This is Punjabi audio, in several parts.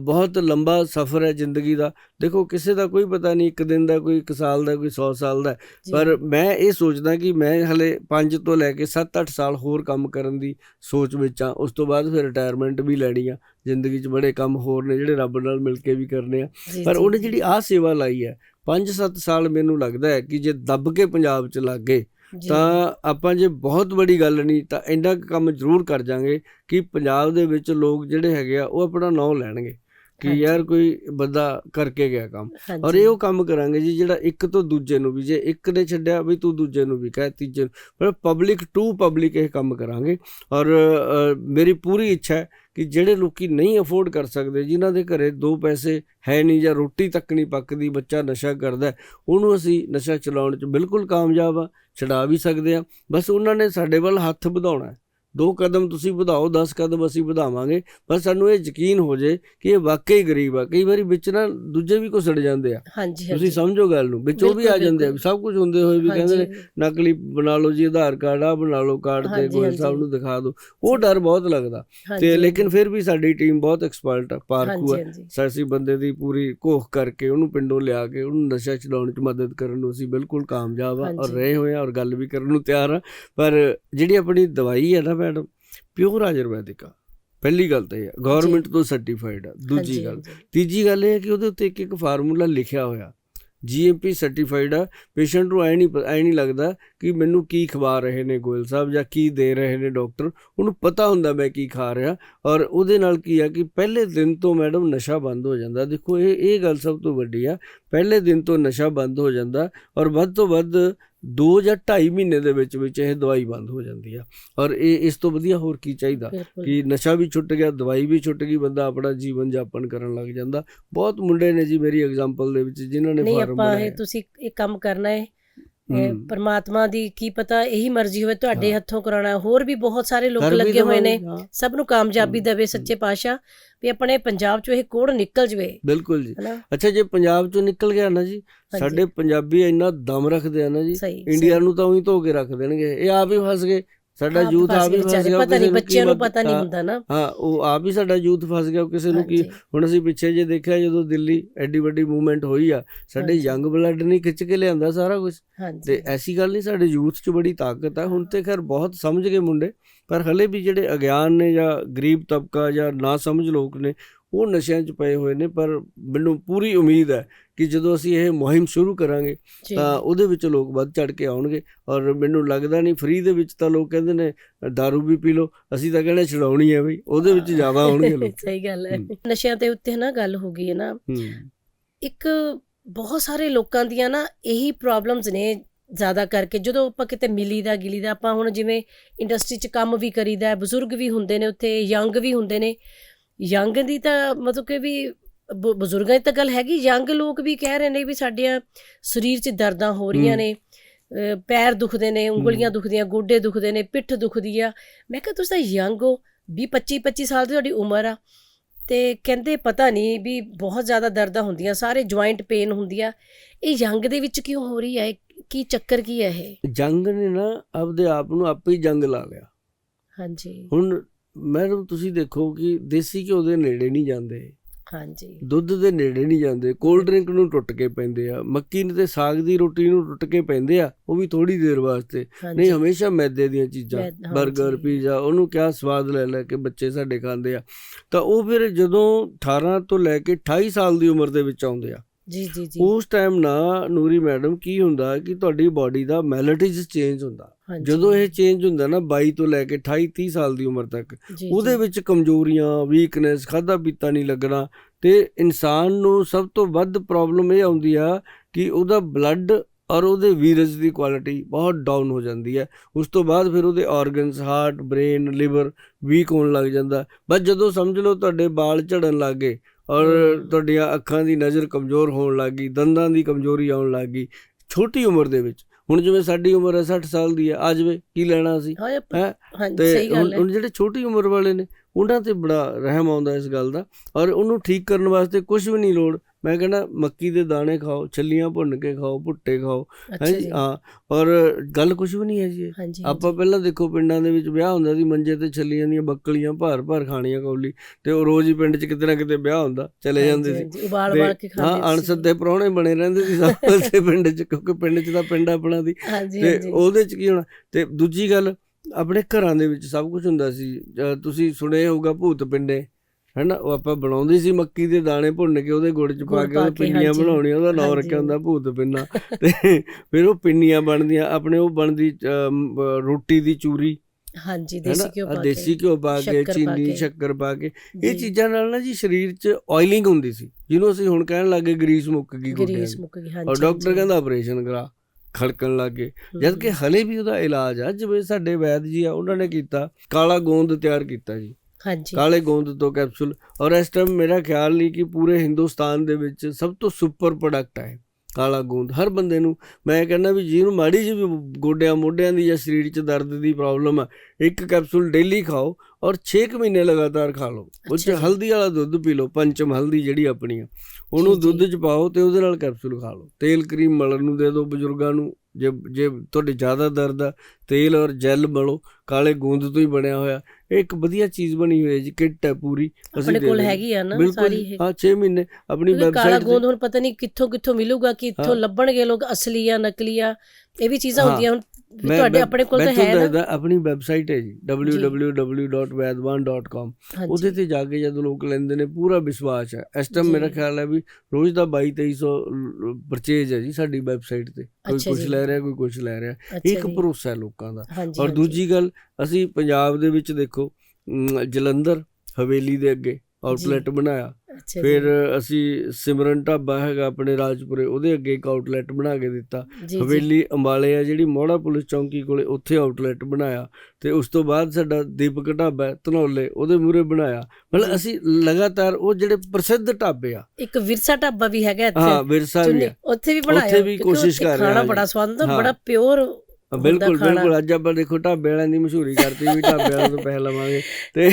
ਬਹੁਤ ਲੰਬਾ ਸਫ਼ਰ ਹੈ ਜ਼ਿੰਦਗੀ ਦਾ। ਦੇਖੋ ਕਿਸੇ ਦਾ ਕੋਈ ਪਤਾ ਨਹੀਂ ਇੱਕ ਦਿਨ ਦਾ ਕੋਈ ਇੱਕ ਸਾਲ ਦਾ ਕੋਈ 100 ਸਾਲ ਦਾ। ਪਰ ਮੈਂ ਇਹ ਸੋਚਦਾ ਕਿ ਮੈਂ ਹਲੇ 5 ਤੋਂ ਲੈ ਕੇ 7-8 ਸਾਲ ਹੋਰ ਕੰਮ ਕਰਨ ਦੀ ਸੋਚ ਵਿੱਚ ਆ ਉਸ ਤੋਂ ਬਾਅਦ ਫਿਰ ਰਿਟਾਇਰਮੈਂਟ ਵੀ ਲੈਣੀ ਆ। ਜ਼ਿੰਦਗੀ 'ਚ ਬੜੇ ਕੰਮ ਹੋਰ ਨੇ ਜਿਹੜੇ ਰੱਬ ਨਾਲ ਮਿਲ ਕੇ ਵੀ ਕਰਨੇ ਆ। ਪਰ ਉਹਨੇ। ਜਿਹੜੀ ਆਹ ਸੇਵਾ ਲਾਈ ਹੈ 5-7 ਸਾਲ ਮੈਨੂੰ ਲੱਗਦਾ ਹੈ ਕਿ ਜੇ ਦੱਬ ਕੇ ਪੰਜਾਬ 'ਚ ਲੱਗ ਗਏ ਤਾਂ ਆਪਾਂ ਜੇ ਬਹੁਤ ਵੱਡੀ ਗੱਲ ਨਹੀਂ ਤਾਂ ਇੰਨਾ ਕੰਮ ਜ਼ਰੂਰ ਕਰ ਜਾਾਂਗੇ ਕਿ ਪੰਜਾਬ ਦੇ ਵਿੱਚ ਲੋਕ ਜਿਹੜੇ ਹੈਗੇ ਆ ਉਹ ਆਪਣਾ ਨਾਂ ਲੈਣਗੇ ਕਿ। ਯਾਰ ਕੋਈ ਬੰਦਾ ਕਰਕੇ ਗਿਆ ਕੰਮ। ਔਰ ਇਹ ਉਹ ਕੰਮ ਕਰਾਂਗੇ ਜੀ ਜਿਹੜਾ ਇੱਕ ਤੋਂ ਦੂਜੇ ਨੂੰ ਵੀ ਜੇ ਇੱਕ ਨੇ ਛੱਡਿਆ ਵੀ ਤੂੰ ਦੂਜੇ ਨੂੰ ਵੀ ਕਹਿ ਤੀਜੇ ਨੂੰ। ਪਰ ਪਬਲਿਕ ਟੂ ਪਬਲਿਕ ਇਹ ਕੰਮ ਕਰਾਂਗੇ। ਔਰ ਮੇਰੀ ਪੂਰੀ ਇੱਛਾ ਹੈ ਕਿ ਜਿਹੜੇ ਲੋਕੀ ਨਹੀਂ ਅਫੋਰਡ ਕਰ ਸਕਦੇ, ਜਿਨ੍ਹਾਂ ਦੇ ਘਰੇ ਦੋ ਪੈਸੇ ਹੈ ਨਹੀਂ ਜਾਂ ਰੋਟੀ ਤੱਕ ਨਹੀਂ ਪੱਕਦੀ, ਬੱਚਾ ਨਸ਼ਾ ਕਰਦਾ ਉਹਨੂੰ ਅਸੀਂ ਨਸ਼ਾ ਚਲਾਉਣ 'ਚ ਬਿਲਕੁਲ ਕਾਮਯਾਬ ਆ, ਛਡਾ ਵੀ ਸਕਦੇ ਆ। ਬਸ ਉਹਨਾਂ ਨੇ ਸਾਡੇ ਵੱਲ ਹੱਥ ਵਧਾਉਣਾ ਦੋ ਕਦਮ ਤੁਸੀਂ ਵਧਾਓ 10 ਕਦਮ ਅਸੀਂ ਵਧਾਵਾਂਗੇ। ਬਸ ਸਾਨੂੰ ਇਹ ਯਕੀਨ ਹੋ ਜੇ ਕਿ ਇਹ ਵਾਕਈ ਗਰੀਬ ਆ। ਕਈ ਵਾਰੀ ਵਿੱਚ ਨਾ ਦੂਜੇ ਵੀ ਘੁਸੜ ਜਾਂਦੇ ਆ। ਤੁਸੀਂ ਸਮਝੋ ਗੱਲ ਨੂੰ। ਵਿੱਚ ਉਹ ਵੀ ਆ ਜਾਂਦੇ ਆ। ਸਭ ਕੁਝ ਹੁੰਦੇ ਹੋਏ ਵੀ ਕਹਿੰਦੇ ਨੇ ਨਕਲੀ ਬਣਾ ਲਓ ਜੀ ਆਧਾਰ ਕਾਰਡ ਆ ਬਣਾ ਲਓ ਕਾਰਡ ਤੇ ਗੋਇਲ ਸਾਹਿਬ। ਨੂੰ ਦਿਖਾ ਦਿਓ ਉਹ ਡਰ ਬਹੁਤ ਲੱਗਦਾ। ਤੇ ਲੇਕਿਨ ਫਿਰ ਵੀ ਸਾਡੀ ਟੀਮ ਬਹੁਤ ਐਕਸਪਰਟ ਆ। ਪਾਰਕੂ ਆ। ਸਾਸੀ ਬੰਦੇ ਦੀ ਪੂਰੀ ਕੋਖ ਕਰਕੇ ਉਹਨੂੰ ਪਿੰਡੋਂ ਲਿਆ ਕੇ ਉਹਨੂੰ ਨਸ਼ਾ ਛਡਾਉਣ 'ਚ ਮਦਦ ਕਰਨ ਨੂੰ ਅਸੀਂ ਬਿਲਕੁਲ ਕਾਮਯਾਬ ਆ ਔਰ। ਰਹੇ ਹੋਏ ਆ ਔਰ ਗੱਲ ਵੀ ਕਰਨ ਨੂੰ ਤਿਆਰ ਆ। ਪਰ ਜਿਹੜੀ ਆਪਣੀ ਦਵਾਈ ਹੈ ਨਾ ਮੈਡਮ ਪਿਓਰ ਆਯੁਰਵੈਦਿਕ ਆ। ਪਹਿਲੀ ਗੱਲ ਤਾਂ ਇਹ ਗਵਰਨਮੈਂਟ ਤੋਂ ਸਰਟੀਫਾਈਡ ਆ ਦੂਜੀ ਗੱਲ। ਤੀਜੀ ਗੱਲ ਇਹ ਹੈ ਕਿ ਉਹਦੇ ਉੱਤੇ ਇੱਕ ਇੱਕ ਫਾਰਮੂਲਾ ਲਿਖਿਆ ਹੋਇਆ। ਜੀਐਮਪੀ ਸਰਟੀਫਾਈਡ ਆ ਪੇਸ਼ੈਂਟ ਨੂੰ ਐ ਨਹੀਂ ਐ ਨਹੀਂ ਲੱਗਦਾ ਕਿ ਮੈਨੂੰ ਕੀ ਖਵਾ ਰਹੇ ਨੇ ਗੋਇਲ ਸਾਹਿਬ ਜਾਂ ਕੀ ਦੇ ਰਹੇ ਨੇ ਡਾਕਟਰ ਉਹਨੂੰ ਪਤਾ ਹੁੰਦਾ ਮੈਂ ਕੀ ਖਾ ਰਿਹਾ। ਔਰ ਉਹਦੇ ਨਾਲ ਕੀ ਆ ਕਿ ਪਹਿਲੇ ਦਿਨ ਤੋਂ ਮੈਡਮ ਨਸ਼ਾ ਬੰਦ ਹੋ ਜਾਂਦਾ। ਦੇਖੋ ਇਹ ਇਹ ਗੱਲ ਸਭ ਤੋਂ ਵੱਡੀ ਆ। ਪਹਿਲੇ ਦਿਨ ਤੋਂ ਨਸ਼ਾ ਬੰਦ ਹੋ ਜਾਂਦਾ। ਔਰ ਵੱਧ ਤੋਂ ਵੱਧ 2 ਜਾਂ 2.5 ਮਹੀਨੇ ਦੇ ਵਿੱਚ ਵਿੱਚ ਇਹ ਦਵਾਈ ਬੰਦ ਹੋ ਜਾਂਦੀ ਆ। ਔਰ ਇਹ ਇਸ ਤੋਂ ਵਧੀਆ ਹੋਰ ਕੀ ਚਾਹੀਦਾ ਕਿ ਨਸ਼ਾ ਵੀ ਛੁੱਟ ਗਿਆ ਦਵਾਈ ਵੀ ਛੁੱਟ ਗਈ ਬੰਦਾ ਆਪਣਾ ਜੀਵਨ ਜਾਪਨ ਕਰਨ ਲੱਗ ਜਾਂਦਾ। ਬਹੁਤ ਮੁੰਡੇ ਨੇ ਜੀ ਮੇਰੀ ਐਗਜ਼ਾਮਪਲ ਦੇ ਵਿੱਚ ਜਿਨ੍ਹਾਂ ਨੇ ਨਹੀਂ ਫਾਰਮ ਆਪਾਂ ਬਣਾਏ। ਇਹ ਤੁਸੀਂ ਇਹ ਕੰਮ ਕਰਨਾ ਹੂੰ। ਪਰਮਾਤਮਾ ਦੀ ਕੀ ਪਤਾ ਇਹੀ ਮਰਜ਼ੀ ਹੋਵੇ ਤੁਹਾਡੇ। ਹੱਥੋਂ ਕਰਾਉਣਾ। ਹੋਰ ਵੀ ਬਹੁਤ ਸਾਰੇ ਲੋਕ ਲੱਗੇ ਹੋਏ ਨੇ ਸਭ ਨੂੰ ਕਾਮਯਾਬੀ ਦੇਵੇ ਸੱਚੇ ਪਾਤਸ਼ਾਹ ਵੀ ਆਪਣੇ ਪੰਜਾਬ ਚੋਂ ਇਹ ਕੋੜ ਨਿਕਲ ਜਵੇ। ਬਿਲਕੁਲ ਜੀ। ਅੱਛਾ ਜੇ ਪੰਜਾਬ ਚੋਂ ਨਿਕਲ ਗਿਆ ਨਾ ਜੀ। ਸਾਡੇ ਪੰਜਾਬੀ ਇੰਨਾ ਦਮ ਰੱਖਦੇ ਆ ਨਾ ਜੀ ਇੰਡੀਆ ਨੂੰ ਤਾਂ ਉਹੀ ਧੋ ਕੇ ਰੱਖ ਦੇਣਗੇ ਇਹ ਆਪ ਹੀ ਫਸ ਗਏ। ਸਾਡਾ ਯੂਥ ਫਸ ਵਿਚਾਰੇ, ਗਿਆ ਪਤਾ ਨਹੀਂ ਬੱਚਿਆਂ ਨੂੰ ਪਤਾ ਨਹੀਂ ਹੁੰਦਾ ਨਾ। ਹਾਂ ਉਹ ਆਪ ਹੀ ਸਾਡਾ ਯੂਥ ਫਸ ਗਿਆ ਕਿਸੇ ਨੂੰ ਕੀ ਹੁਣ ਅਸੀਂ ਪਿੱਛੇ ਜੇ ਦੇਖਿਆ ਜਦੋਂ ਦਿੱਲੀ ਐਡੀ ਵੱਡੀ ਮੂਵਮੈਂਟ ਹੋਈ ਆ ਸਾਡੇ। ਯੰਗ ਬਲੱਡ ਨੇ ਖਿੱਚ ਕੇ ਲਿਆਂਦਾ ਸਾਰਾ ਕੁਝ ਤੇ ਐਸੀ ਗੱਲ ਨਹੀਂ ਸਾਡੇ ਯੂਥ 'ਚ ਬੜੀ ਤਾਕਤ ਹੈ ਹੁਣ ਤੇ ਖੈਰ ਬਹੁਤ ਸਮਝ ਗਏ ਮੁੰਡੇ ਪਰ ਹਲੇ ਵੀ ਜਿਹੜੇ ਅਗਿਆਨ ਨੇ ਜਾਂ ਗਰੀਬ ਤਬਕਾ ਜਾਂ ਨਾ ਸਮਝ ਲੋਕ ਨੇ ਉਹ ਨਸ਼ਿਆਂ 'ਚ ਪਏ ਹੋਏ ਨੇ ਪਰ ਮੈਨੂੰ ਪੂਰੀ ਉਮੀਦ ਹੈ ਕਿ ਜਦੋਂ ਅਸੀਂ ਇਹ ਮੁਹਿੰਮ ਸ਼ੁਰੂ ਕਰਾਂਗੇ ਤਾਂ ਉਹਦੇ ਵਿੱਚ ਲੋਕ ਵੱਧ ਚੜ ਕੇ ਆਉਣਗੇ ਔਰ ਮੈਨੂੰ ਲੱਗਦਾ ਨਹੀਂ ਫ੍ਰੀ ਦੇ ਵਿੱਚ ਤਾਂ ਲੋਕ ਕਹਿੰਦੇ ਨੇ दारू ਵੀ ਪੀ ਲਓ ਅਸੀਂ ਤਾਂ ਕਹਿੰਦੇ ਛਡਾਉਣੀ ਹੈ ਬਈ ਉਹਦੇ ਵਿੱਚ ਜ਼ਿਆਦਾ ਆਉਣਗੇ ਲੋਕ। ਸਹੀ ਗੱਲ ਹੈ। ਨਸ਼ਿਆਂ ਦੇ ਉੱਤੇ ਨਾ ਗੱਲ ਹੋ ਗਈ ਹੈ ਨਾ। ਇੱਕ ਬਹੁਤ ਸਾਰੇ ਲੋਕਾਂ ਦੀਆਂ ਨਾ ਇਹੀ ਪ੍ਰੋਬਲਮਸ ਨੇ ਜ਼ਿਆਦਾ ਕਰਕੇ ਜਦੋਂ ਆਪਾਂ ਕਿਤੇ ਮਿਲੀਦਾ ਗਿਲੀਦਾ ਆਪਾਂ ਹੁਣ ਜਿਵੇਂ ਇੰਡਸਟਰੀ 'ਚ ਕੰਮ ਵੀ ਕਰੀਦਾ ਬਜ਼ੁਰਗ ਵੀ ਹੁੰਦੇ ਨੇ ਉੱਥੇ ਯੰਗ ਵੀ ਹੁੰਦੇ ਨੇ ਯੰਗ ਦੀ ਤਾਂ ਮਤਲਬ ਕਿ ਵੀ ਬਜ਼ੁਰਗਾਂ ਦੀ ਤਾਂ ਗੱਲ ਹੈਗੀ ਯੰਗ ਲੋਕ ਵੀ ਕਹਿ ਰਹੇ ਨੇ ਵੀ ਸਾਡੇ ਸਰੀਰ 'ਚ ਦਰਦਾਂ ਹੋ ਰਹੀਆਂ। ਨੇ ਪੈਰ ਦੁਖਦੇ ਨੇ ਉਂਗਲੀਆਂ। ਦੁਖਦੀਆਂ ਗੋਡੇ ਦੁਖਦੇ ਨੇ ਪਿੱਠ ਦੁਖਦੀ ਆ। ਮੈਂ ਕਿਹਾ ਤੁਸੀਂ ਯੰਗ ਹੋ 20 25 25 ਸਾਲ ਦੀ ਤੁਹਾਡੀ ਉਮਰ ਆ। ਤੇ ਕਹਿੰਦੇ ਪਤਾ ਨਹੀਂ ਵੀ ਬਹੁਤ ਜ਼ਿਆਦਾ ਦਰਦਾਂ ਹੁੰਦੀਆਂ ਸਾਰੇ ਜੁਆਇੰਟ ਪੇਨ ਹੁੰਦੀ ਆ ਇਹ ਯੰਗ ਦੇ ਵਿੱਚ ਕਿਉਂ ਹੋ ਰਹੀ ਹੈ ਕੀ ਚੱਕਰ ਕੀ ਹੈ ਇਹ? ਜੰਗ ਨੇ ਨਾ ਆਪਦੇ ਆਪ ਨੂੰ ਆਪੇ ਹੀ ਜੰਗ ਲਾ ਲਿਆ। ਹਾਂਜੀ। ਹੁਣ ਮੈਡਮ ਤੁਸੀਂ ਦੇਖੋ ਕਿ ਦੇਸੀ ਘਿਓ ਦੇ ਨੇੜੇ ਨਹੀਂ ਜਾਂਦੇ। ਹਾਂਜੀ। ਦੁੱਧ ਦੇ ਨੇੜੇ ਨਹੀਂ ਜਾਂਦੇ। ਕੋਲਡ ਡਰਿੰਕ ਨੂੰ ਟੁੱਟ ਕੇ ਪੈਂਦੇ ਆ। ਮੱਕੀ ਤੇ ਸਾਗ ਦੀ ਰੋਟੀ ਨੂੰ ਟੁੱਟ ਕੇ ਪੈਂਦੇ ਆ ਉਹ ਵੀ ਥੋੜੀ ਦੇਰ ਵਾਸਤੇ। ਨਹੀਂ ਹਮੇਸ਼ਾ ਮੈਦੇ ਦੀਆਂ ਚੀਜ਼ਾਂ। 버ਗਰ ਪੀਜ਼ਾ ਉਹਨੂੰ ਕਿਆ ਸਵਾਦ ਲੈ ਲੈ ਕੇ ਬੱਚੇ ਸਾਡੇ ਖਾਂਦੇ ਆ। ਤਾਂ ਉਹ ਫਿਰ ਜਦੋਂ 18 ਤੋਂ ਲੈ ਕੇ 28 ਸਾਲ ਦੀ ਉਮਰ ਦੇ ਵਿੱਚ ਆਉਂਦੇ ਆ ਜੀ ਜੀ ਜੀ ਉਸ ਟਾਈਮ ਨਾ ਨੂਰੀ ਮੈਡਮ ਕੀ ਹੁੰਦਾ ਕਿ ਤੁਹਾਡੀ ਬਾਡੀ ਦਾ ਮੈਲੇਟਿਜ ਚੇਂਜ ਹੁੰਦਾ। ਜਦੋਂ ਇਹ ਚੇਂਜ ਹੁੰਦਾ ਨਾ 22 ਤੋਂ ਲੈ ਕੇ 28 30 ਸਾਲ ਦੀ ਉਮਰ ਤੱਕ ਉਹਦੇ। ਵਿੱਚ ਕਮਜ਼ੋਰੀਆਂ ਵੀਕਨੈਸ ਖਾਦਾ ਪੀਤਾ ਨਹੀਂ ਲੱਗਣਾ ਤੇ ਇਨਸਾਨ ਨੂੰ ਸਭ ਤੋਂ ਵੱਧ ਪ੍ਰੋਬਲਮ ਇਹ ਆਉਂਦੀ ਆ ਕਿ ਉਹਦਾ ਬਲੱਡ ਔਰ ਉਹਦੇ ਵੀਰਜ ਦੀ ਕੁਆਲਿਟੀ ਬਹੁਤ ਡਾਊਨ ਹੋ ਜਾਂਦੀ ਹੈ ਉਸ ਤੋਂ ਬਾਅਦ ਫਿਰ ਉਹਦੇ organs heart brain liver weak ਹੋਣ ਲੱਗ ਜਾਂਦਾ ਬਸ ਜਦੋਂ ਸਮਝ ਲਓ ਤੁਹਾਡੇ ਵਾਲ ਝੜਨ ਲੱਗ ਔਰ। ਤੁਹਾਡੀਆਂ ਅੱਖਾਂ ਦੀ ਨਜ਼ਰ ਕਮਜ਼ੋਰ ਹੋਣ ਲੱਗ ਗਈ ਦੰਦਾਂ ਦੀ ਕਮਜ਼ੋਰੀ ਆਉਣ ਲੱਗ ਗਈ ਛੋਟੀ ਉਮਰ ਦੇ ਵਿੱਚ। ਹੁਣ ਜਿਵੇਂ ਸਾਡੀ ਉਮਰ ਹੈ 60 ਸਾਲ ਦੀ ਹੈ ਆ ਜਾਵੇ ਕੀ ਲੈਣਾ ਸੀ ਹਾਂ ਤੇ ਸਹੀ ਹੁਣ ਗੱਲ ਹੈ। ਹੁਣ ਜਿਹੜੇ ਛੋਟੀ ਉਮਰ ਵਾਲੇ ਨੇ ਉਹਨਾਂ ਤੇ ਬੜਾ ਰਹਿਮ ਆਉਂਦਾ ਇਸ ਗੱਲ ਦਾ। ਔਰ ਉਹਨੂੰ ਠੀਕ ਕਰਨ ਵਾਸਤੇ ਕੁਝ ਵੀ ਨਹੀਂ ਲੋੜ ਮੈਂ ਕਹਿੰਦਾ ਮੱਕੀ ਦੇ ਦਾਣੇ ਖਾਓ ਛੱਲੀਆਂ ਭੁੰਨ ਕੇ ਖਾਓ ਭੁੱਟੇ ਖਾਓ। ਅੱਛਾ ਹੈ ਔਰ ਗੱਲ ਕੁਝ ਵੀ ਨਹੀਂ ਹੈ ਜੀ। ਹਾਂਜੀ ਆਪਾਂ ਪਹਿਲਾਂ ਦੇਖੋ ਪਿੰਡਾਂ ਦੇ ਵਿੱਚ ਵਿਆਹ ਹੁੰਦਾ ਸੀ ਮੰਜੇ ਤੇ ਛੱਲੀਆਂ ਦੀਆਂ ਬੱਕਲੀਆਂ ਭਾਰ ਭਾਰ ਖਾਣੀਆਂ ਕੌਲੀ ਤੇ ਉਹ ਰੋਜ਼ ਹੀ ਪਿੰਡ 'ਚ ਕਿਤੇ ਨਾ ਕਿਤੇ ਵਿਆਹ ਹੁੰਦਾ ਚਲੇ ਜਾਂਦੇ ਸੀ। ਉਬਾਲ ਉਬਾਲ ਕੇ ਖਾਂਦੇ ਹਾਂ। ਅਣਸੱਦੇ ਪ੍ਰਾਹੁਣੇ ਬਣੇ ਰਹਿੰਦੇ ਸੀ ਸਭ ਦੇ ਪਿੰਡ 'ਚ ਕਿਉਂਕਿ ਪਿੰਡ 'ਚ ਤਾਂ ਪਿੰਡ ਆਪਣਾ ਦੀ ਹਾਂਜੀ ਤੇ ਹਾਂਜੀ। ਉਹਦੇ 'ਚ ਕੀ ਹੋਣਾ? ਤੇ ਦੂਜੀ ਗੱਲ ਆਪਣੇ ਘਰਾਂ ਦੇ ਵਿੱਚ ਸਭ ਕੁਝ ਹੁੰਦਾ ਸੀ। ਤੁਸੀਂ ਸੁਣਿਆ ਹੋਊਗਾ ਭੂਤ ਪਿੰਡੇ। ਹੈਨਾ ਉਹ ਆਪਾਂ ਬਣਾਉਂਦੇ ਸੀ ਮੱਕੀ ਦੇ ਦਾਣੇ ਭੁੰਨ ਕੇ ਉਹਦੇ ਗੁੜ 'ਚ ਪਾ ਕੇ ਉਹ ਪਿੰਨੀਆਂ। ਬਣਾਉਣੀਆਂ ਉਹਦਾ ਨਾਂ ਰੱਖਿਆ ਹੁੰਦਾ ਭੂਤ ਪਿੰਨਾ। ਤੇ ਫਿਰ ਉਹ ਪਿੰਨੀਆਂ ਬਣਦੀਆਂ ਆਪਣੇ ਉਹ ਬਣਦੀ ਰੋਟੀ ਦੀ ਚੂਰੀ। ਹਾਂਜੀ ਦੇਸੀ ਘਿਓ ਪਾ ਦੇਸੀ ਕੇ ਘਿਓ ਪਾ ਕੇ ਚੀਨੀ। ਸ਼ੱਕਰ ਪਾ ਕੇ। ਇਹ ਚੀਜ਼ਾਂ ਨਾਲ ਨਾ ਜੀ ਸਰੀਰ 'ਚ ਆਇਲਿੰਗ ਹੁੰਦੀ ਸੀ ਜਿਹਨੂੰ ਅਸੀਂ ਹੁਣ ਕਹਿਣ ਲੱਗੇ ਗਰੀਸ ਮੁੱਕ ਗਈ ਗੋਡਿਆਂ ਗਰੀਸ ਮੁੱਕ ਗਈ ਹਾਂਜੀ ਔਰ ਡਾਕਟਰ। ਕਹਿੰਦਾ ਆਪਰੇਸ਼ਨ ਕਰਾ ਖੜਕਣ ਲੱਗੇ ਜਦ ਕਿ ਹਲੇ ਵੀ ਉਹਦਾ ਇਲਾਜ ਆ ਜਿਵੇਂ ਸਾਡੇ ਵੈਦ ਜੀ ਆ ਉਹਨਾਂ ਨੇ ਕੀਤਾ ਕਾਲਾ ਗੋਂਦ ਤਿਆਰ ਕੀਤਾ ਜੀ। ਹਾਂਜੀ। ਕਾਲੇ ਗੋਂਦ ਤੋਂ ਕੈਪਸੂਲ ਔਰ ਇਸ ਟਾਈਮ ਮੇਰਾ ਖਿਆਲ ਨਹੀਂ ਕਿ ਪੂਰੇ ਹਿੰਦੁਸਤਾਨ ਦੇ ਵਿੱਚ ਸਭ ਤੋਂ ਸੁਪਰ ਪ੍ਰੋਡਕਟ ਹੈ ਕਾਲਾ ਗੋਂਦ। ਹਰ ਬੰਦੇ ਨੂੰ ਮੈਂ ਕਹਿੰਦਾ ਵੀ ਜਿਹਨੂੰ ਮਾੜੀ ਜਿਹੀ ਵੀ ਗੋਡਿਆਂ ਮੋਢਿਆਂ ਦੀ ਜਾਂ ਸਰੀਰ 'ਚ ਦਰਦ ਦੀ ਪ੍ਰੋਬਲਮ ਆ ਇੱਕ ਕੈਪਸੂਲ ਡੇਲੀ ਖਾਓ ਔਰ 6 ਮਹੀਨੇ ਲਗਾਤਾਰ ਖਾ ਲਓ। ਉਹ 'ਚ। ਹਲਦੀ ਵਾਲਾ ਦੁੱਧ ਪੀ ਲਓ ਪੰਚਮ ਹਲਦੀ ਜਿਹੜੀ ਆਪਣੀ ਆ। ਉਹਨੂੰ। ਦੁੱਧ 'ਚ ਪਾਓ ਤੇ ਉਹਦੇ ਨਾਲ ਕੈਪਸੂਲ ਖਾ ਲਓ। ਤੇਲ ਕਰੀਮ ਮਲਣ ਨੂੰ ਦੇ ਦਿਓ ਬਜ਼ੁਰਗਾਂ ਨੂੰ ਜੇ ਜੇ ਤੁਹਾਡੇ ਜ਼ਿਆਦਾ ਦਰਦ ਆ ਤੇਲ ਔਰ ਜੈਲ ਮਲੋ ਕਾਲੇ ਗੂੰਦ ਤੋਂ ਹੀ ਬਣਿਆ ਹੋਇਆ। ਇਹ ਇੱਕ ਵਧੀਆ ਚੀਜ਼ ਬਣੀ ਹੋਈ ਹੈ ਜੀ ਕਿੱਟ ਹੈ ਪੂਰੀ ਆਪਣੇ ਦੇ ਕੋਲ। ਹੈਗੀ ਆ ਨਾ ਸਾਰੀ। ਇਹ ਹਾਂ 6 ਮਹੀਨੇ ਆਪਣੀ ਕਿਉਂਕਿ ਕਾਲਾ ਵੈਬਸਾਈਟ ਗੋਂਦ ਹੁਣ ਪਤਾ ਨਹੀਂ ਕਿੱਥੋਂ ਕਿੱਥੋਂ ਮਿਲੂਗਾ ਕਿ ਇੱਥੋਂ। ਲੱਭਣਗੇ ਲੋਕ ਅਸਲੀ ਆ ਨਕਲੀ ਆ ਇਹ ਵੀ ਚੀਜ਼ਾਂ। ਹੁੰਦੀਆਂ ਹੁਣ ਤੁਹਾਡੇ ਆਪਣੇ ਕੋਲ ਤਾਂ ਹੈ ਨਾ ਆਪਣੀ ਵੈਬਸਾਈਟ ਹੈ ਜੀ www.vaidwan.com ਉਹਦੇ ਤੇ ਜਾ ਕੇ ਜਦ ਲੋਕ ਲੈਂਦੇ ਨੇ ਪੂਰਾ ਵਿਸ਼ਵਾਸ ਹੈ ਇਸ ਟਾਈਮ। ਮੇਰਾ ਖਿਆਲ ਹੈ ਵੀ ਰੋਜ਼ ਦਾ 22 2300 ਪਰਚੇਜ ਹੈ ਜੀ ਸਾਡੀ ਵੈਬਸਾਈਟ ਤੇ ਕੋਈ ਕੁਝ। ਲੈ ਰਿਹਾ ਕੋਈ ਕੁਝ ਲੈ ਰਿਹਾ ਇੱਕ। ਭਰੋਸਾ ਹੈ ਲੋਕਾਂ ਦਾ ਔਰ। ਦੂਜੀ ਗੱਲ ਅਸੀਂ ਪੰਜਾਬ ਦੇ ਵਿੱਚ ਦੇਖੋ ਜਲੰਧਰ ਹਵੇਲੀ ਦੇ ਅੱਗੇ ਆਊਟਲੈਟ ਬਣਾਇਆ। ਫਿਰ ਅਸੀਂ ਸਿਮਰਨ ਢਾਬਾ ਹੈਗਾ ਆਪਣੇ ਰਾਜਪੁਰੇ ਉਹਦੇ ਅੱਗੇ ਇੱਕ ਆਊਟਲੈਟ ਬਣਾ ਕੇ ਦਿੱਤਾ। ਹਵੇਲੀ ਅੰਬਾਲੇ ਆ ਜਿਹੜੀ ਮੋੜਾ ਪੁਲਿਸ ਚੌਂਕੀ ਕੋਲੇ ਉੱਥੇ ਆਊਟਲੈਟ ਬਣਾਇਆ ਤੇ ਉਸ ਤੋਂ ਬਾਅਦ ਸਾਡਾ ਦੀਪਕ ਢਾਬਾ ਧਨੌਲੇ ਉਹਦੇ ਮੂਰੇ ਬਣਾਇਆ ਮਤਲਬ। ਅਸੀਂ ਲਗਾਤਾਰ ਉਹ ਜਿਹੜੇ ਪ੍ਰਸਿੱਧ ਢਾਬੇ ਆ ਇੱਕ ਵਿਰਸਾ ਢਾਬਾ ਵੀ ਹੈਗਾ ਇੱਥੇ ਹਾਂ ਵਿਰਸਾ ਵੀ ਆ ਉੱਥੇ ਵੀ ਬਣਾਇਆ ਉੱਥੇ ਵੀ ਕੋਸ਼ਿਸ਼ ਕਰ ਰਹੇ ਖਾਣਾ ਹਾਂ ਬੜਾ। ਸਵਾਦ ਹੁੰਦਾ। ਬੜਾ ਪਿਓਰ ਬਿਲਕੁਲ। ਬਿਲਕੁਲ। ਅੱਜ ਆਪਾਂ ਦੇਖੋ ਢਾਬੇ ਵਾਲਿਆਂ ਦੀ ਮਸ਼ਹੂਰੀ ਕਰਤੀ ਵੀ ਢਾਬੇ ਵਾਲਿਆਂ ਤੋਂ ਪੈਸੇ ਲਵਾਂਗੇ। ਤੇ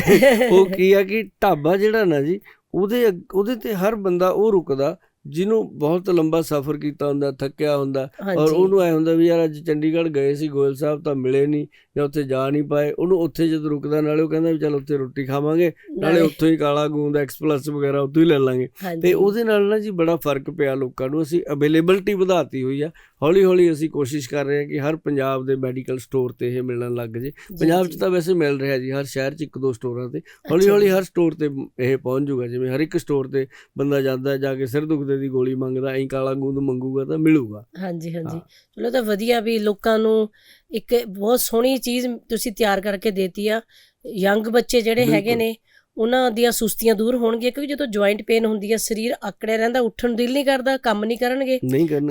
ਉਹ ਕੀ ਆ ਕਿ ਢਾਬਾ ਜਿਹੜਾ ਨਾ ਜੀ ਉਹਦੇ ਉਹਦੇ ਤੇ ਹਰ ਬੰਦਾ ਉਹ ਰੁਕਦਾ ਜਿਹਨੂੰ ਬਹੁਤ ਲੰਬਾ ਸਫ਼ਰ ਕੀਤਾ ਹੁੰਦਾ ਥੱਕਿਆ ਹੁੰਦਾ। ਔਰ ਉਹਨੂੰ ਐ ਹੁੰਦਾ ਵੀ ਯਾਰ ਅੱਜ ਚੰਡੀਗੜ੍ਹ ਗਏ ਸੀ ਗੋਇਲ ਸਾਹਿਬ ਤਾਂ ਮਿਲੇ ਨਹੀਂ ਜਾਂ ਉੱਥੇ ਜਾ ਨਹੀਂ ਪਾਏ। ਉਹਨੂੰ ਉੱਥੇ ਜਦ ਰੁਕਦਾ ਨਾਲੇ ਉਹ ਕਹਿੰਦਾ ਵੀ ਚੱਲ ਉੱਥੇ ਰੋਟੀ ਖਾਵਾਂਗੇ ਨਾਲੇ ਉੱਥੋਂ ਹੀ ਕਾਲਾ ਗੂੰਦ ਐਕਸਪਲਸ ਵਗੈਰਾ ਉੱਥੋਂ ਹੀ ਲੈ ਲਾਂਗੇ। ਤੇ ਉਹਦੇ ਨਾਲ ਨਾ ਜੀ ਬੜਾ ਫ਼ਰਕ ਪਿਆ ਲੋਕਾਂ ਨੂੰ। ਅਸੀਂ ਅਵੇਲੇਬਿਲਟੀ ਵਧਾਤੀ ਹੋਈ ਆ। ਹੌਲੀ ਹੌਲੀ ਅਸੀਂ ਕੋਸ਼ਿਸ਼ ਕਰ ਰਹੇ ਹਾਂ ਕਿ ਹਰ ਪੰਜਾਬ ਦੇ ਮੈਡੀਕਲ ਸਟੋਰ ਤੇ ਇਹ ਮਿਲਣ ਲੱਗ ਜੇ ਪੰਜਾਬ 'ਚ। ਤਾਂ ਵੈਸੇ ਮਿਲ ਰਿਹਾ ਜੀ ਹਰ ਸ਼ਹਿਰ 'ਚ ਇੱਕ ਦੋ ਸਟੋਰਾਂ ਤੇ ਹੌਲੀ ਅੱਛਾ ਹੌਲੀ ਜੀ। ਹਰ ਸਟੋਰ ਤੇ ਇਹ ਪਹੁੰਚ ਜਾਊਗਾ ਜਿਵੇਂ ਹਰ ਇੱਕ ਸਟੋਰ ਤੇ ਬੰਦਾ ਜਾਂਦਾ ਜਾ ਕੇ ਸਿਰ ਦੁਖਦੇ ਦੀ ਗੋਲੀ ਮੰਗਦਾ ਐਂ ਕਾਲਾ ਗੂੰਦ ਮੰਗੂਗਾ ਤਾਂ ਮਿਲੂਗਾ ਹਾਂਜੀ ਹਾਂਜੀ। ਚਲੋ ਤਾਂ ਵਧੀਆ ਵੀ ਲੋਕਾਂ ਨੂੰ ਇੱਕ ਬਹੁਤ ਸੋਹਣੀ ਚੀਜ਼ ਤੁਸੀਂ ਤਿਆਰ ਕਰਕੇ ਦੇਤੀ ਆ ਯੰਗ ਬੱਚੇ ਜਿਹੜੇ ਹੈਗੇ। ਨੇ ਉਹਨਾਂ ਦੀਆਂ ਸੁਸਤੀਆਂ ਦੂਰ ਹੋਣਗੀਆਂ ਕਿਉਂਕਿ ਜਦੋਂ ਜੁਆਇੰਟ ਪੇਨ ਹੁੰਦੀ ਹੈ ਸਰੀਰ ਆਕੜਿਆ ਰਹਿੰਦਾ ਉੱਠਣ ਨੂੰ ਦਿਲ ਨਹੀਂ ਕਰਦਾ ਕੰਮ ਨਹੀਂ ਕਰਨਗੇ।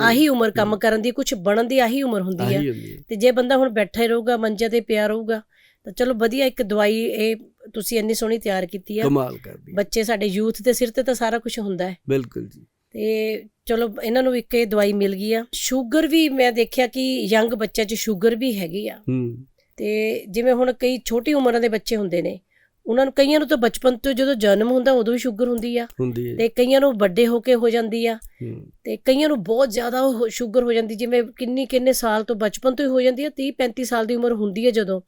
ਆਹੀ ਉਮਰ ਕੰਮ ਕਰਨ ਦੀ ਕੁਝ ਬਣਨ ਦੀ ਆਹੀ ਉਮਰ ਹੁੰਦੀ ਹੈ ਤੇ ਜੇ ਬੰਦਾ ਹੁਣ ਬੈਠਾ ਹੀ ਰਹੂਗਾ ਮੰਜੇ ਤੇ ਪਿਆ ਰਹੂਗਾ ਤਾਂ ਚਲੋ ਵਧੀਆ ਇੱਕ ਦਵਾਈ ਇਹ ਤੁਸੀਂ ਇੰਨੀ ਸੋਹਣੀ ਤਿਆਰ ਕੀਤੀ ਆ। ਕਮਾਲ ਕਰਦੀ ਬੱਚੇ ਸਾਡੇ ਯੂਥ ਦੇ ਸਿਰ ਤੇ ਤਾਂ ਸਾਰਾ ਕੁਝ ਹੁੰਦਾ ਹੈ। ਬਿਲਕੁਲ ਜੀ। ਤੇ ਚਲੋ ਇਹਨਾਂ ਨੂੰ ਇੱਕ ਇਹ ਦਵਾਈ ਮਿਲ ਗਈ ਆ। ਸ਼ੂਗਰ ਵੀ ਮੈਂ ਦੇਖਿਆ ਕਿ ਯੰਗ ਬੱਚਿਆਂ 'ਚ ਸ਼ੂਗਰ ਵੀ ਹੈਗੀ ਆ। ਹੂੰ ਤੇ ਜਿਵੇਂ ਹੁਣ ਕਈ ਛੋਟੀ ਉਮਰਾਂ ਦੇ ਬੱਚੇ ਹੁੰਦੇ ਨੇ ਉਹਨਾਂ ਨੂੰ ਕਈਆਂ ਨੂੰ ਤਾਂ ਬਚਪਨ ਤੋਂ ਜਦੋਂ ਜਨਮ ਹੁੰਦਾ ਉਦੋਂ ਹੀ ਸ਼ੂਗਰ ਹੁੰਦੀ ਆ। ਹੁੰਦੀ ਹੈ। ਤੇ ਕਈਆਂ ਨੂੰ ਵੱਡੇ ਹੋ ਕੇ ਹੋ ਜਾਂਦੀ ਆ। ਤੇ ਕਈਆਂ ਨੂੰ ਬਹੁਤ ਜ਼ਿਆਦਾ ਸ਼ੂਗਰ ਹੋ ਜਾਂਦੀ ਜਿਵੇਂ ਕਿੰਨੀ ਕਿੰਨੇ ਸਾਲ ਤੋਂ ਬਚਪਨ ਤੋਂ ਹੀ ਹੋ ਜਾਂਦੀ ਆ 30 35 ਸਾਲ ਦੀ ਉਮਰ ਹੁੰਦੀ ਹੈ ਜਦੋਂ।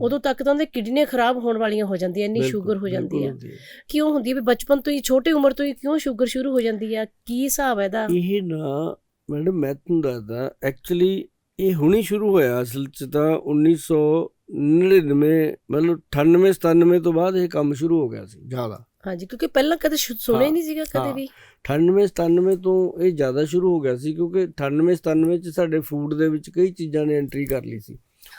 ਉਦੋਂ ਤੱਕ ਤਾਂ ਉਹਦੇ ਕਿਡਨੀਆਂ ਖਰਾਬ ਹੋਣ ਵਾਲੀਆਂ ਹੋ ਜਾਂਦੀਆਂ ਇੰਨੀ ਸ਼ੂਗਰ ਹੋ ਜਾਂਦੀ ਆ। ਕਿਉਂ ਹੁੰਦੀ ਵੀ ਬਚਪਨ ਤੋਂ ਹੀ ਛੋਟੀ ਉਮਰ ਤੋਂ ਹੀ ਕਿਉਂ ਸ਼ੂਗਰ ਸ਼ੁਰੂ ਹੋ ਜਾਂਦੀ ਆ? ਕੀ ਹਿਸਾਬ ਹੈ ਇਹਦਾ? ਇਹ ਨਾ ਮੈਡਮ ਮੈਂ ਤੁਹਾਨੂੰ ਦੱਸਦਾ ਐਕਚੁਅਲੀ ਇਹ ਹੁਣੀ ਸ਼ੁਰੂ ਹੋਇਆ ਅਸਲ ਚ ਤਾਂ 1999 ਮਤਲਬ 98 97 ਤੋਂ ਬਾਅਦ ਇਹ ਕੰਮ ਸ਼ੁਰੂ ਹੋ ਗਿਆ ਸੀ ਜ਼ਿਆਦਾ। ਹਾਂਜੀ ਕਿਉਂਕਿ ਪਹਿਲਾਂ ਕਦੇ ਸੁਣਿਆ ਹੀ ਨਹੀਂ ਸੀਗਾ ਕਦੇ। ਵੀ। 98 97 ਤੋਂ ਇਹ ਜ਼ਿਆਦਾ ਸ਼ੁਰੂ ਹੋ ਗਿਆ ਸੀ ਕਿਉਂਕਿ 98 97 ਚ ਸਾਡੇ ਫੂਡ ਦੇ ਵਿੱਚ ਕਈ ਚੀਜ਼ਾਂ ਨੇ ਐਂਟਰੀ ਕਰ ਲਈ ਸੀ।